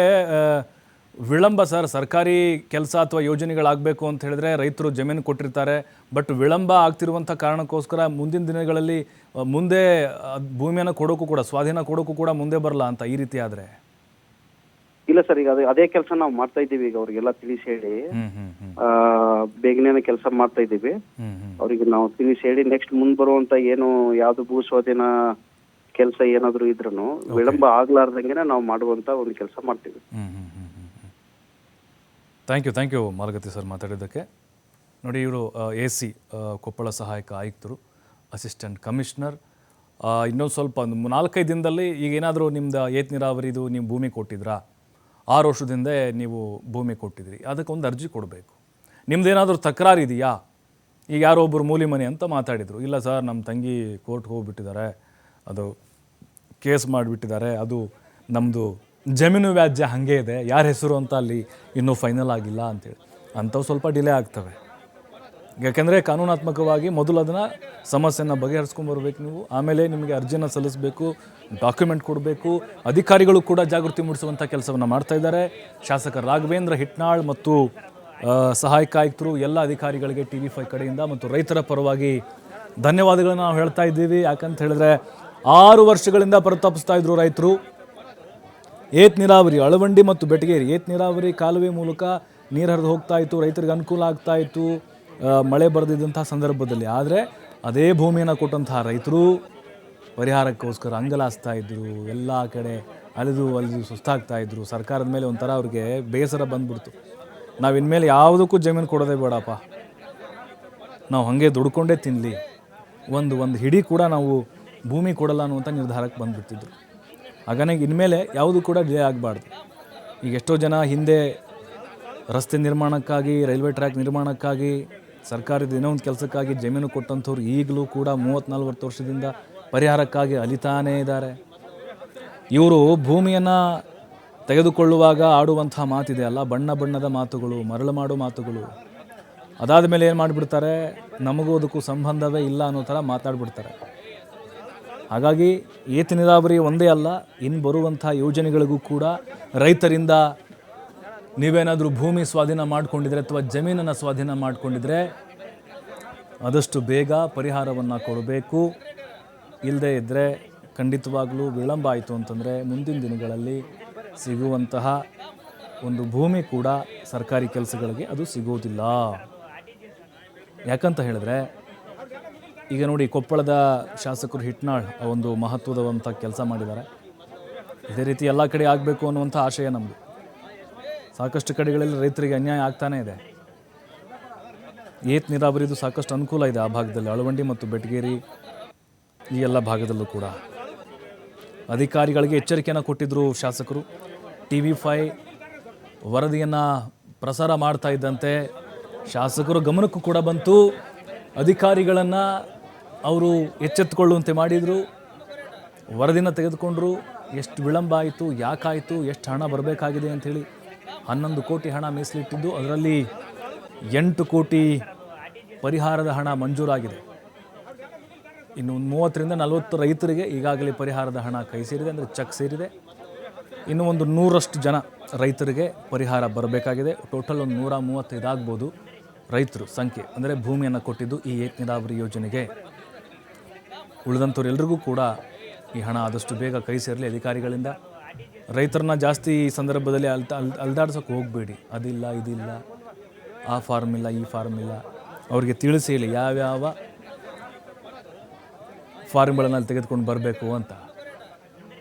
ವಿಳಂಬ ಸರ್ ಸರ್ಕಾರಿ ಕೆಲಸ ಅಥವಾ ಯೋಜನೆಗಳಾಗಬೇಕು ಅಂತ ಹೇಳಿದ್ರೆ ರೈತರು ಜಮೀನು ಕೊಟ್ಟಿರ್ತಾರೆ. ಬಟ್ ವಿಳಂಬ ಆಗ್ತಿರುವಂಥ ಕಾರಣಕ್ಕೋಸ್ಕರ ಮುಂದಿನ ದಿನಗಳಲ್ಲಿ ಮುಂದೆ ಭೂಮಿಯನ್ನು ಕೊಡೋಕ್ಕೂ ಕೂಡ ಸ್ವಾಧೀನ ಕೊಡೋಕ್ಕೂ ಕೂಡ ಮುಂದೆ ಬರಲ್ಲ ಅಂತ ಈ ರೀತಿ ಆದರೆ? ಇಲ್ಲ ಸರ್ ಈಗ ಅದೇ ಅದೇ ಕೆಲಸ ನಾವು ಮಾಡ್ತಾ ಇದ್ದೀವಿ. ಈಗ ಅವ್ರಿಗೆಲ್ಲ ತಿಳಿಸಿ ಹೇಳಿ. ಬೇಗನೆ ಕೆಲಸ ಮಾಡ್ತಾ ಇದ್ದೀವಿ. ಅವ್ರಿಗೆ ನಾವು ತಿಳಿಸಿ ಹೇಳಿ ನೆಕ್ಸ್ಟ್ ಮುಂದ್ ಬರುವಂತ ಏನು ಯಾವ್ದು ಭೂ ಸ್ವಾಧೀನ ಕೆಲಸ ಏನಾದ್ರು ಇದ್ರೂ ವಿಳಂಬ ಆಗ್ಲಾರ್ದಂಗೆನೆ ನಾವು ಮಾಡುವಂತ ಒಂದು ಕೆಲಸ ಮಾಡ್ತೀವಿ. Thank you thank you Malagatti sir ಮಾತಾಡಿದ್ದಕ್ಕೆ. ನೋಡಿ ಇವರು ಎ ಸಿ ಕೊಪ್ಪಳ ಸಹಾಯಕ ಆಯುಕ್ತರು ಅಸಿಸ್ಟೆಂಟ್ ಕಮಿಷನರ್ ಇನ್ನೊಂದು ಸ್ವಲ್ಪ ಒಂದು ನಾಲ್ಕೈದು ದಿನದಲ್ಲಿ ಈಗ ಏನಾದರೂ ನಿಮ್ದು ಏತ್ ನೀರಾವರಿದು ನೀವು ಭೂಮಿ ಕೊಟ್ಟಿದ್ರಾ? ಆರು ವರ್ಷದಿಂದ ನೀವು ಭೂಮಿ ಕೊಟ್ಟಿದ್ರಿ. ಅದಕ್ಕೊಂದು ಅರ್ಜಿ ಕೊಡಬೇಕು. ನಿಮ್ಮದೇನಾದರೂ ತಕರಾರು ಇದೆಯಾ? ಈಗ ಯಾರೋ ಒಬ್ಬರು ಮೂಲಿ ಮನೆ ಅಂತ ಮಾತಾಡಿದರು. ಇಲ್ಲ ಸರ್ ನಮ್ಮ ತಂಗಿ ಕೋರ್ಟ್ಗೆ ಹೋಗ್ಬಿಟ್ಟಿದ್ದಾರೆ ಅದು ಕೇಸ್ ಮಾಡಿಬಿಟ್ಟಿದ್ದಾರೆ ಅದು ನಮ್ಮದು ಜಮೀನು ವ್ಯಾಜ್ಯ ಹಾಗೆ ಇದೆ, ಯಾರ ಹೆಸರು ಅಂತ ಅಲ್ಲಿ ಇನ್ನೂ ಫೈನಲ್ ಆಗಿಲ್ಲ ಅಂತೇಳಿ ಅಂಥವು ಸ್ವಲ್ಪ ಡಿಲೇ ಆಗ್ತವೆ. ಯಾಕೆಂದರೆ ಕಾನೂನಾತ್ಮಕವಾಗಿ ಮೊದಲು ಅದನ್ನು ಸಮಸ್ಯೆನ ಬಗೆಹರಿಸ್ಕೊಂಬರ್ಬೇಕು ನೀವು. ಆಮೇಲೆ ನಿಮಗೆ ಅರ್ಜಿನ ಸಲ್ಲಿಸಬೇಕು ಡಾಕ್ಯುಮೆಂಟ್ ಕೊಡಬೇಕು. ಅಧಿಕಾರಿಗಳು ಕೂಡ ಜಾಗೃತಿ ಮೂಡಿಸುವಂಥ ಕೆಲಸವನ್ನು ಮಾಡ್ತಾ ಇದ್ದಾರೆ. ಶಾಸಕ ರಾಘವೇಂದ್ರ ಹಿಟ್ನಾಳ್ ಮತ್ತು ಸಹಾಯಕ ಆಯುಕ್ತರು ಎಲ್ಲ ಅಧಿಕಾರಿಗಳಿಗೆ ಟಿ ವಿ ಫೈ ಕಡೆಯಿಂದ ಮತ್ತು ರೈತರ ಪರವಾಗಿ ಧನ್ಯವಾದಗಳನ್ನು ನಾವು ಹೇಳ್ತಾ ಇದ್ದೀವಿ. ಯಾಕಂತ ಹೇಳಿದ್ರೆ ಆರು ವರ್ಷಗಳಿಂದ ಪರಿತಾಪಿಸ್ತಾ ಇದ್ರು ರೈತರು. ಏತ್ ನೀರಾವರಿ, ಅಳವಂಡಿ ಮತ್ತು ಬೆಟಗೇರಿ. ಏತ್ ನೀರಾವರಿ ಕಾಲುವೆ ಮೂಲಕ ನೀರು ಹರಿದು ಹೋಗ್ತಾ ಇತ್ತು, ರೈತರಿಗೆ ಅನುಕೂಲ ಆಗ್ತಾ ಇತ್ತು ಮಳೆ ಬರೆದಿದ್ದಂಥ ಸಂದರ್ಭದಲ್ಲಿ. ಆದರೆ ಅದೇ ಭೂಮಿಯನ್ನು ಕೊಟ್ಟಂತಹ ರೈತರು ಪರಿಹಾರಕ್ಕೋಸ್ಕರ ಅಂಗಲಾಸ್ತಾ ಇದ್ದರು ಎಲ್ಲ ಕಡೆ ಅಲೆದು ಅಲೆದು ಸುಸ್ತಾಗ್ತಾ ಇದ್ರು. ಸರ್ಕಾರದ ಮೇಲೆ ಒಂಥರ ಅವ್ರಿಗೆ ಬೇಸರ ಬಂದ್ಬಿಡ್ತು. ನಾವು ಇನ್ಮೇಲೆ ಯಾವುದಕ್ಕೂ ಜಮೀನು ಕೊಡೋದೇ ಬೇಡಪ್ಪ. ನಾವು ಹಾಗೆ ದುಡ್ಕೊಂಡೇ ತಿನ್ನಲಿ ಒಂದು ಒಂದು ಹಿಡಿ ಕೂಡ ನಾವು ಭೂಮಿ ಕೊಡಲ್ಲ ಅನ್ನುವಂಥ ನಿರ್ಧಾರಕ್ಕೆ ಬಂದುಬಿಟ್ಟಿದ್ರು. ಹಾಗಾಗಿ ಇನ್ಮೇಲೆ ಯಾವುದು ಕೂಡ ಡಿಲೇ ಆಗಬಾರ್ದು. ಈಗ ಎಷ್ಟೋ ಜನ ಹಿಂದೆ ರಸ್ತೆ ನಿರ್ಮಾಣಕ್ಕಾಗಿ, ರೈಲ್ವೆ ಟ್ರ್ಯಾಕ್ ನಿರ್ಮಾಣಕ್ಕಾಗಿ, ಸರ್ಕಾರದ ಏನೋ ಒಂದು ಕೆಲಸಕ್ಕಾಗಿ ಜಮೀನು ಕೊಟ್ಟಂಥವ್ರು ಈಗಲೂ ಕೂಡ ಮೂವತ್ತು ನಲ್ವತ್ತು ವರ್ಷದಿಂದ ಪರಿಹಾರಕ್ಕಾಗಿ ಅಲಿತಾನೇ ಇದ್ದಾರೆ. ಇವರು ಭೂಮಿಯನ್ನು ತೆಗೆದುಕೊಳ್ಳುವಾಗ ಆಡುವಂಥ ಮಾತಿದೆ ಅಲ್ಲ, ಬಣ್ಣ ಬಣ್ಣದ ಮಾತುಗಳು, ಮರಳು ಮಾಡೋ ಮಾತುಗಳು. ಅದಾದ ಮೇಲೆ ಏನು ಮಾಡಿಬಿಡ್ತಾರೆ? ನಮಗೂ ಅದಕ್ಕೂ ಸಂಬಂಧವೇ ಇಲ್ಲ ಅನ್ನೋ ಥರ ಮಾತಾಡ್ಬಿಡ್ತಾರೆ. ಹಾಗಾಗಿ ಏತ ನೀರಾವರಿ ಒಂದೇ ಅಲ್ಲ ಇನ್ನು ಬರುವಂಥ ಯೋಜನೆಗಳಿಗೂ ಕೂಡ ರೈತರಿಂದ ನೀವೇನಾದರೂ ಭೂಮಿ ಸ್ವಾಧೀನ ಮಾಡಿಕೊಂಡಿದ್ರೆ ಅಥವಾ ಜಮೀನನ್ನು ಸ್ವಾಧೀನ ಮಾಡಿಕೊಂಡಿದ್ರೆ ಆದಷ್ಟು ಬೇಗ ಪರಿಹಾರವನ್ನು ಕೊಡಬೇಕು. ಇಲ್ಲದೇ ಇದ್ದರೆ ಖಂಡಿತವಾಗಲೂ ವಿಳಂಬ ಆಯಿತು ಅಂತಂದರೆ ಮುಂದಿನ ದಿನಗಳಲ್ಲಿ ಸಿಗುವಂತಹ ಒಂದು ಭೂಮಿ ಕೂಡ ಸರ್ಕಾರಿ ಕೆಲಸಗಳಿಗೆ ಅದು ಸಿಗೋದಿಲ್ಲ. ಯಾಕಂತ ಹೇಳಿದ್ರೆ ಈಗ ನೋಡಿ ಕೊಪ್ಪಳದ ಶಾಸಕರು ಹಿಟ್ನಾಳ್ ಒಂದು ಮಹತ್ವದವಂಥ ಕೆಲಸ ಮಾಡಿದ್ದಾರೆ. ಇದೇ ರೀತಿ ಎಲ್ಲ ಕಡೆ ಆಗಬೇಕು ಅನ್ನುವಂಥ ಆಶಯ ನಮ್ಮದು ಸಾಕಷ್ಟು ಕಡೆಗಳಲ್ಲಿ ರೈತರಿಗೆ ಅನ್ಯಾಯ ಆಗ್ತಾನೇ ಇದೆ. ಏತ್ ನೀರಾವರಿದು ಸಾಕಷ್ಟು ಅನುಕೂಲ ಇದೆ ಆ ಭಾಗದಲ್ಲಿ, ಅಳವಂಡಿ ಮತ್ತು ಬೆಟಗೇರಿ ಈ ಎಲ್ಲ ಭಾಗದಲ್ಲೂ ಕೂಡ. ಅಧಿಕಾರಿಗಳಿಗೆ ಎಚ್ಚರಿಕೆಯನ್ನು ಕೊಟ್ಟಿದ್ದರು ಶಾಸಕರು. ಟಿ ವಿ ಫೈ ವರದಿಯನ್ನು ಪ್ರಸಾರ ಮಾಡ್ತಾ ಇದ್ದಂತೆ ಶಾಸಕರು ಗಮನಕ್ಕೂ ಕೂಡ ಬಂತು. ಅಧಿಕಾರಿಗಳನ್ನು ಅವರು ಎಚ್ಚೆತ್ತುಕೊಳ್ಳುವಂತೆ ಮಾಡಿದರು. ವರದಿನ ತೆಗೆದುಕೊಂಡ್ರು. ಎಷ್ಟು ವಿಳಂಬ ಆಯಿತು ಯಾಕಾಯಿತು ಎಷ್ಟು ಹಣ ಬರಬೇಕಾಗಿದೆ ಅಂಥೇಳಿ ಹನ್ನೊಂದು ಕೋಟಿ ಹಣ ಮೀಸಲಿಟ್ಟಿದ್ದು. ಅದರಲ್ಲಿ ಎಂಟು ಕೋಟಿ ಪರಿಹಾರದ ಹಣ ಮಂಜೂರಾಗಿದೆ. ಇನ್ನು ಮೂವತ್ತರಿಂದ ನಲವತ್ತು ರೈತರಿಗೆ ಈಗಾಗಲೇ ಪರಿಹಾರದ ಹಣ ಕೈ ಸೇರಿದೆ, ಅಂದರೆ ಚೆಕ್ ಸೇರಿದೆ. ಇನ್ನು ಒಂದು ನೂರಷ್ಟು ಜನ ರೈತರಿಗೆ ಪರಿಹಾರ ಬರಬೇಕಾಗಿದೆ. ಟೋಟಲ್ ಒಂದು ನೂರ ಮೂವತ್ತೈದಾಗ್ಬೋದು ರೈತರು ಸಂಖ್ಯೆ. ಅಂದರೆ ಭೂಮಿಯನ್ನು ಕೊಟ್ಟಿದ್ದು ಈ ಏಕ ನೀರಾವರಿ ಯೋಜನೆಗೆ ಉಳಿದಂಥವ್ರೆಲ್ರಿಗೂ ಕೂಡ ಈ ಹಣ ಆದಷ್ಟು ಬೇಗ ಕೈ ಸೇರಲಿ ಅಧಿಕಾರಿಗಳಿಂದ. ರೈತರನ್ನ ಜಾಸ್ತಿ ಈ ಸಂದರ್ಭದಲ್ಲಿ ಅಲ್ ಅಲ್, ಅಲ್ದಾಡ್ಸೋಕೆ ಹೋಗಬೇಡಿ. ಅದಿಲ್ಲ, ಇದಿಲ್ಲ. ಆ ಫಾರ್ಮ್ ಇಲ್ಲ, ಈ ಫಾರ್ಮ್ ಇಲ್ಲ. ಅವರಿಗೆ ತಿಳಿಸಿ ಹೇಳಿ ಯಾವ್ಯಾವ ಫಾರ್ಮ್ಗಳನ್ನು ಅಲ್ಲಿ ತೆಗೆದುಕೊಂಡು ಬರಬೇಕು ಅಂತ.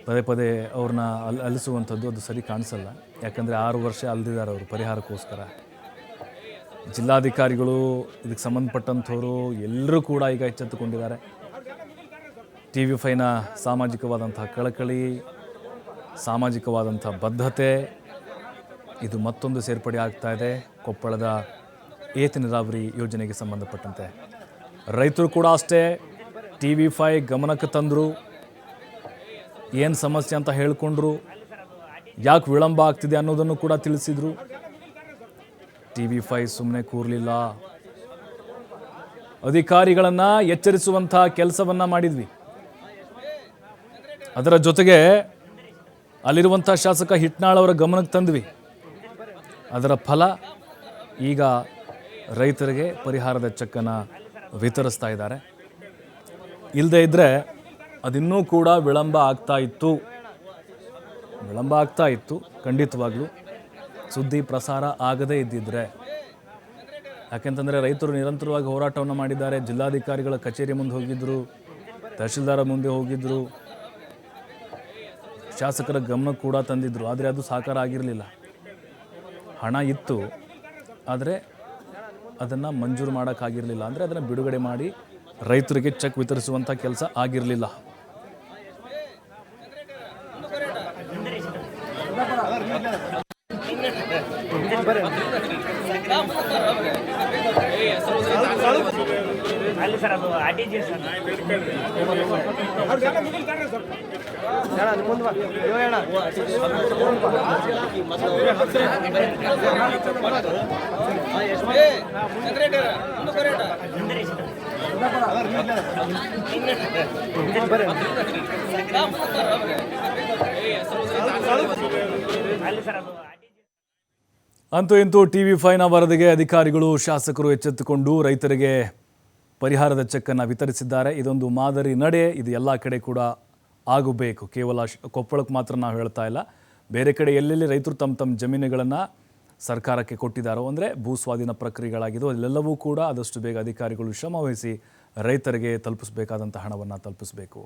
ಪದೇ ಪದೇ ಅವ್ರನ್ನ ಅಲ್, ಅಲಿಸುವಂಥದ್ದು ಅದು ಸರಿ ಕಾಣಿಸಲ್ಲ. ಯಾಕಂದರೆ ಆರು ವರ್ಷ ಅಲ್ದಿದ್ದಾರೆ ಅವರು ಪರಿಹಾರಕ್ಕೋಸ್ಕರ. ಜಿಲ್ಲಾಧಿಕಾರಿಗಳು, ಇದಕ್ಕೆ ಸಂಬಂಧಪಟ್ಟಂಥವರು ಎಲ್ಲರೂ ಕೂಡ ಈಗ ಎಚ್ಚೆತ್ತುಕೊಂಡಿದ್ದಾರೆ. ಟಿ ವಿ ಫೈನ ಸಾಮಾಜಿಕವಾದಂಥ ಕಳಕಳಿ ಸಾಮಾಜಿಕವಾದಂಥ ಬದ್ಧತೆ, ಇದು ಮತ್ತೊಂದು ಸೇರ್ಪಡೆ ಆಗ್ತಾ ಇದೆ. ಕೊಪ್ಪಳದ ಏತ ನೀರಾವರಿ ಯೋಜನೆಗೆ ಸಂಬಂಧಪಟ್ಟಂತೆ. ರೈತರು ಕೂಡ ಅಷ್ಟೇ ಟಿ ವಿ ಫೈ ಗಮನಕ್ಕೆ ತಂದರು. ಏನು ಸಮಸ್ಯೆ ಅಂತ ಹೇಳಿಕೊಂಡ್ರು. ಯಾಕೆ ವಿಳಂಬ ಆಗ್ತಿದೆ ಅನ್ನೋದನ್ನು ಕೂಡ ತಿಳಿಸಿದರು. ಟಿ ವಿ ಫೈ ಸುಮ್ಮನೆ ಕೂರಲಿಲ್ಲ. ಅಧಿಕಾರಿಗಳನ್ನು ಎಚ್ಚರಿಸುವಂಥ ಕೆಲಸವನ್ನು ಮಾಡಿದ್ವಿ. ಅದರ ಜೊತೆಗೆ ಅಲ್ಲಿರುವಂಥ ಶಾಸಕ ಹಿಟ್ನಾಳ್ ಅವರ ಗಮನಕ್ಕೆ ತಂದ್ವಿ. ಅದರ ಫಲ ಈಗ ರೈತರಿಗೆ ಪರಿಹಾರದ ಚೆಕ್ಕನ್ನು ವಿತರಿಸ್ತಾ ಇದ್ದಾರೆ. ಇಲ್ಲದೇ ಇದ್ದರೆ ಅದಿನ್ನೂ ಕೂಡ ವಿಳಂಬ ಆಗ್ತಾ ಇತ್ತು. ವಿಳಂಬ ಆಗ್ತಾ ಇತ್ತು, ಖಂಡಿತವಾಗ್ಲೂ. ಸುದ್ದಿ ಪ್ರಸಾರ ಆಗದೇ ಇದ್ದಿದ್ರೆ. ಯಾಕೆಂತಂದರೆ ರೈತರು ನಿರಂತರವಾಗಿ ಹೋರಾಟವನ್ನು ಮಾಡಿದ್ದಾರೆ. ಜಿಲ್ಲಾಧಿಕಾರಿಗಳ ಕಚೇರಿ ಮುಂದೆ ಹೋಗಿದ್ದರು ತಹಶೀಲ್ದಾರ ಮುಂದೆ ಹೋಗಿದ್ದರು ಶಾಸಕರ ಗಮನ ಕೂಡ ತಂದಿದ್ದರು ಆದರೆ ಅದು ಸಾಕಾರ ಆಗಿರಲಿಲ್ಲ. ಹಣ ಇತ್ತು, ಆದರೆ ಅದನ್ನು ಮಂಜೂರು ಮಾಡೋಕ್ಕಾಗಿರಲಿಲ್ಲ ಅಂದರೆ ಅದನ್ನು ಬಿಡುಗಡೆ ಮಾಡಿ ರೈತರಿಗೆ ಚೆಕ್ ವಿತರಿಸುವಂಥ ಕೆಲಸ ಆಗಿರಲಿಲ್ಲ. ಅಲ್ಲಿ ಸರ್ ಅದು ಆರ್ ಟಿ ಸರ್ ಅಲ್ಲಿ ಸರ್ ಅದು ಆರ್ ಟಿ ಜಿ ಅಂತೂ ಇಂತೂ ಟಿ ವಿ ಫೈನ ವರದಿಗೆ ಅಧಿಕಾರಿಗಳು, ಶಾಸಕರು ಎಚ್ಚೆತ್ತುಕೊಂಡು ರೈತರಿಗೆ ಪರಿಹಾರದ ಚೆಕ್ಕನ್ನು ವಿತರಿಸಿದ್ದಾರೆ. ಇದೊಂದು ಮಾದರಿ ನಡೆ, ಇದು ಎಲ್ಲ ಕಡೆ ಕೂಡ ಆಗಬೇಕು. ಕೇವಲ ಕೊಪ್ಪಳಕ್ಕೆ ಮಾತ್ರ ನಾವು ಹೇಳ್ತಾ ಇಲ್ಲ. ಬೇರೆ ಕಡೆ ಎಲ್ಲೆಲ್ಲಿ ರೈತರು ತಮ್ಮ ತಮ್ಮ ಜಮೀನುಗಳನ್ನು ಸರ್ಕಾರಕ್ಕೆ ಕೊಟ್ಟಿದ್ದಾರೋ ಅಂದರೆ ಭೂ ಸ್ವಾಧೀನ ಪ್ರಕ್ರಿಯೆಗಳಾಗಿದ್ದು, ಅಲ್ಲೆಲ್ಲವೂ ಕೂಡ ಆದಷ್ಟು ಬೇಗ ಅಧಿಕಾರಿಗಳು ಶ್ರಮವಹಿಸಿ ರೈತರಿಗೆ ತಲುಪಿಸಬೇಕಾದಂಥ ಹಣವನ್ನು ತಲುಪಿಸಬೇಕು.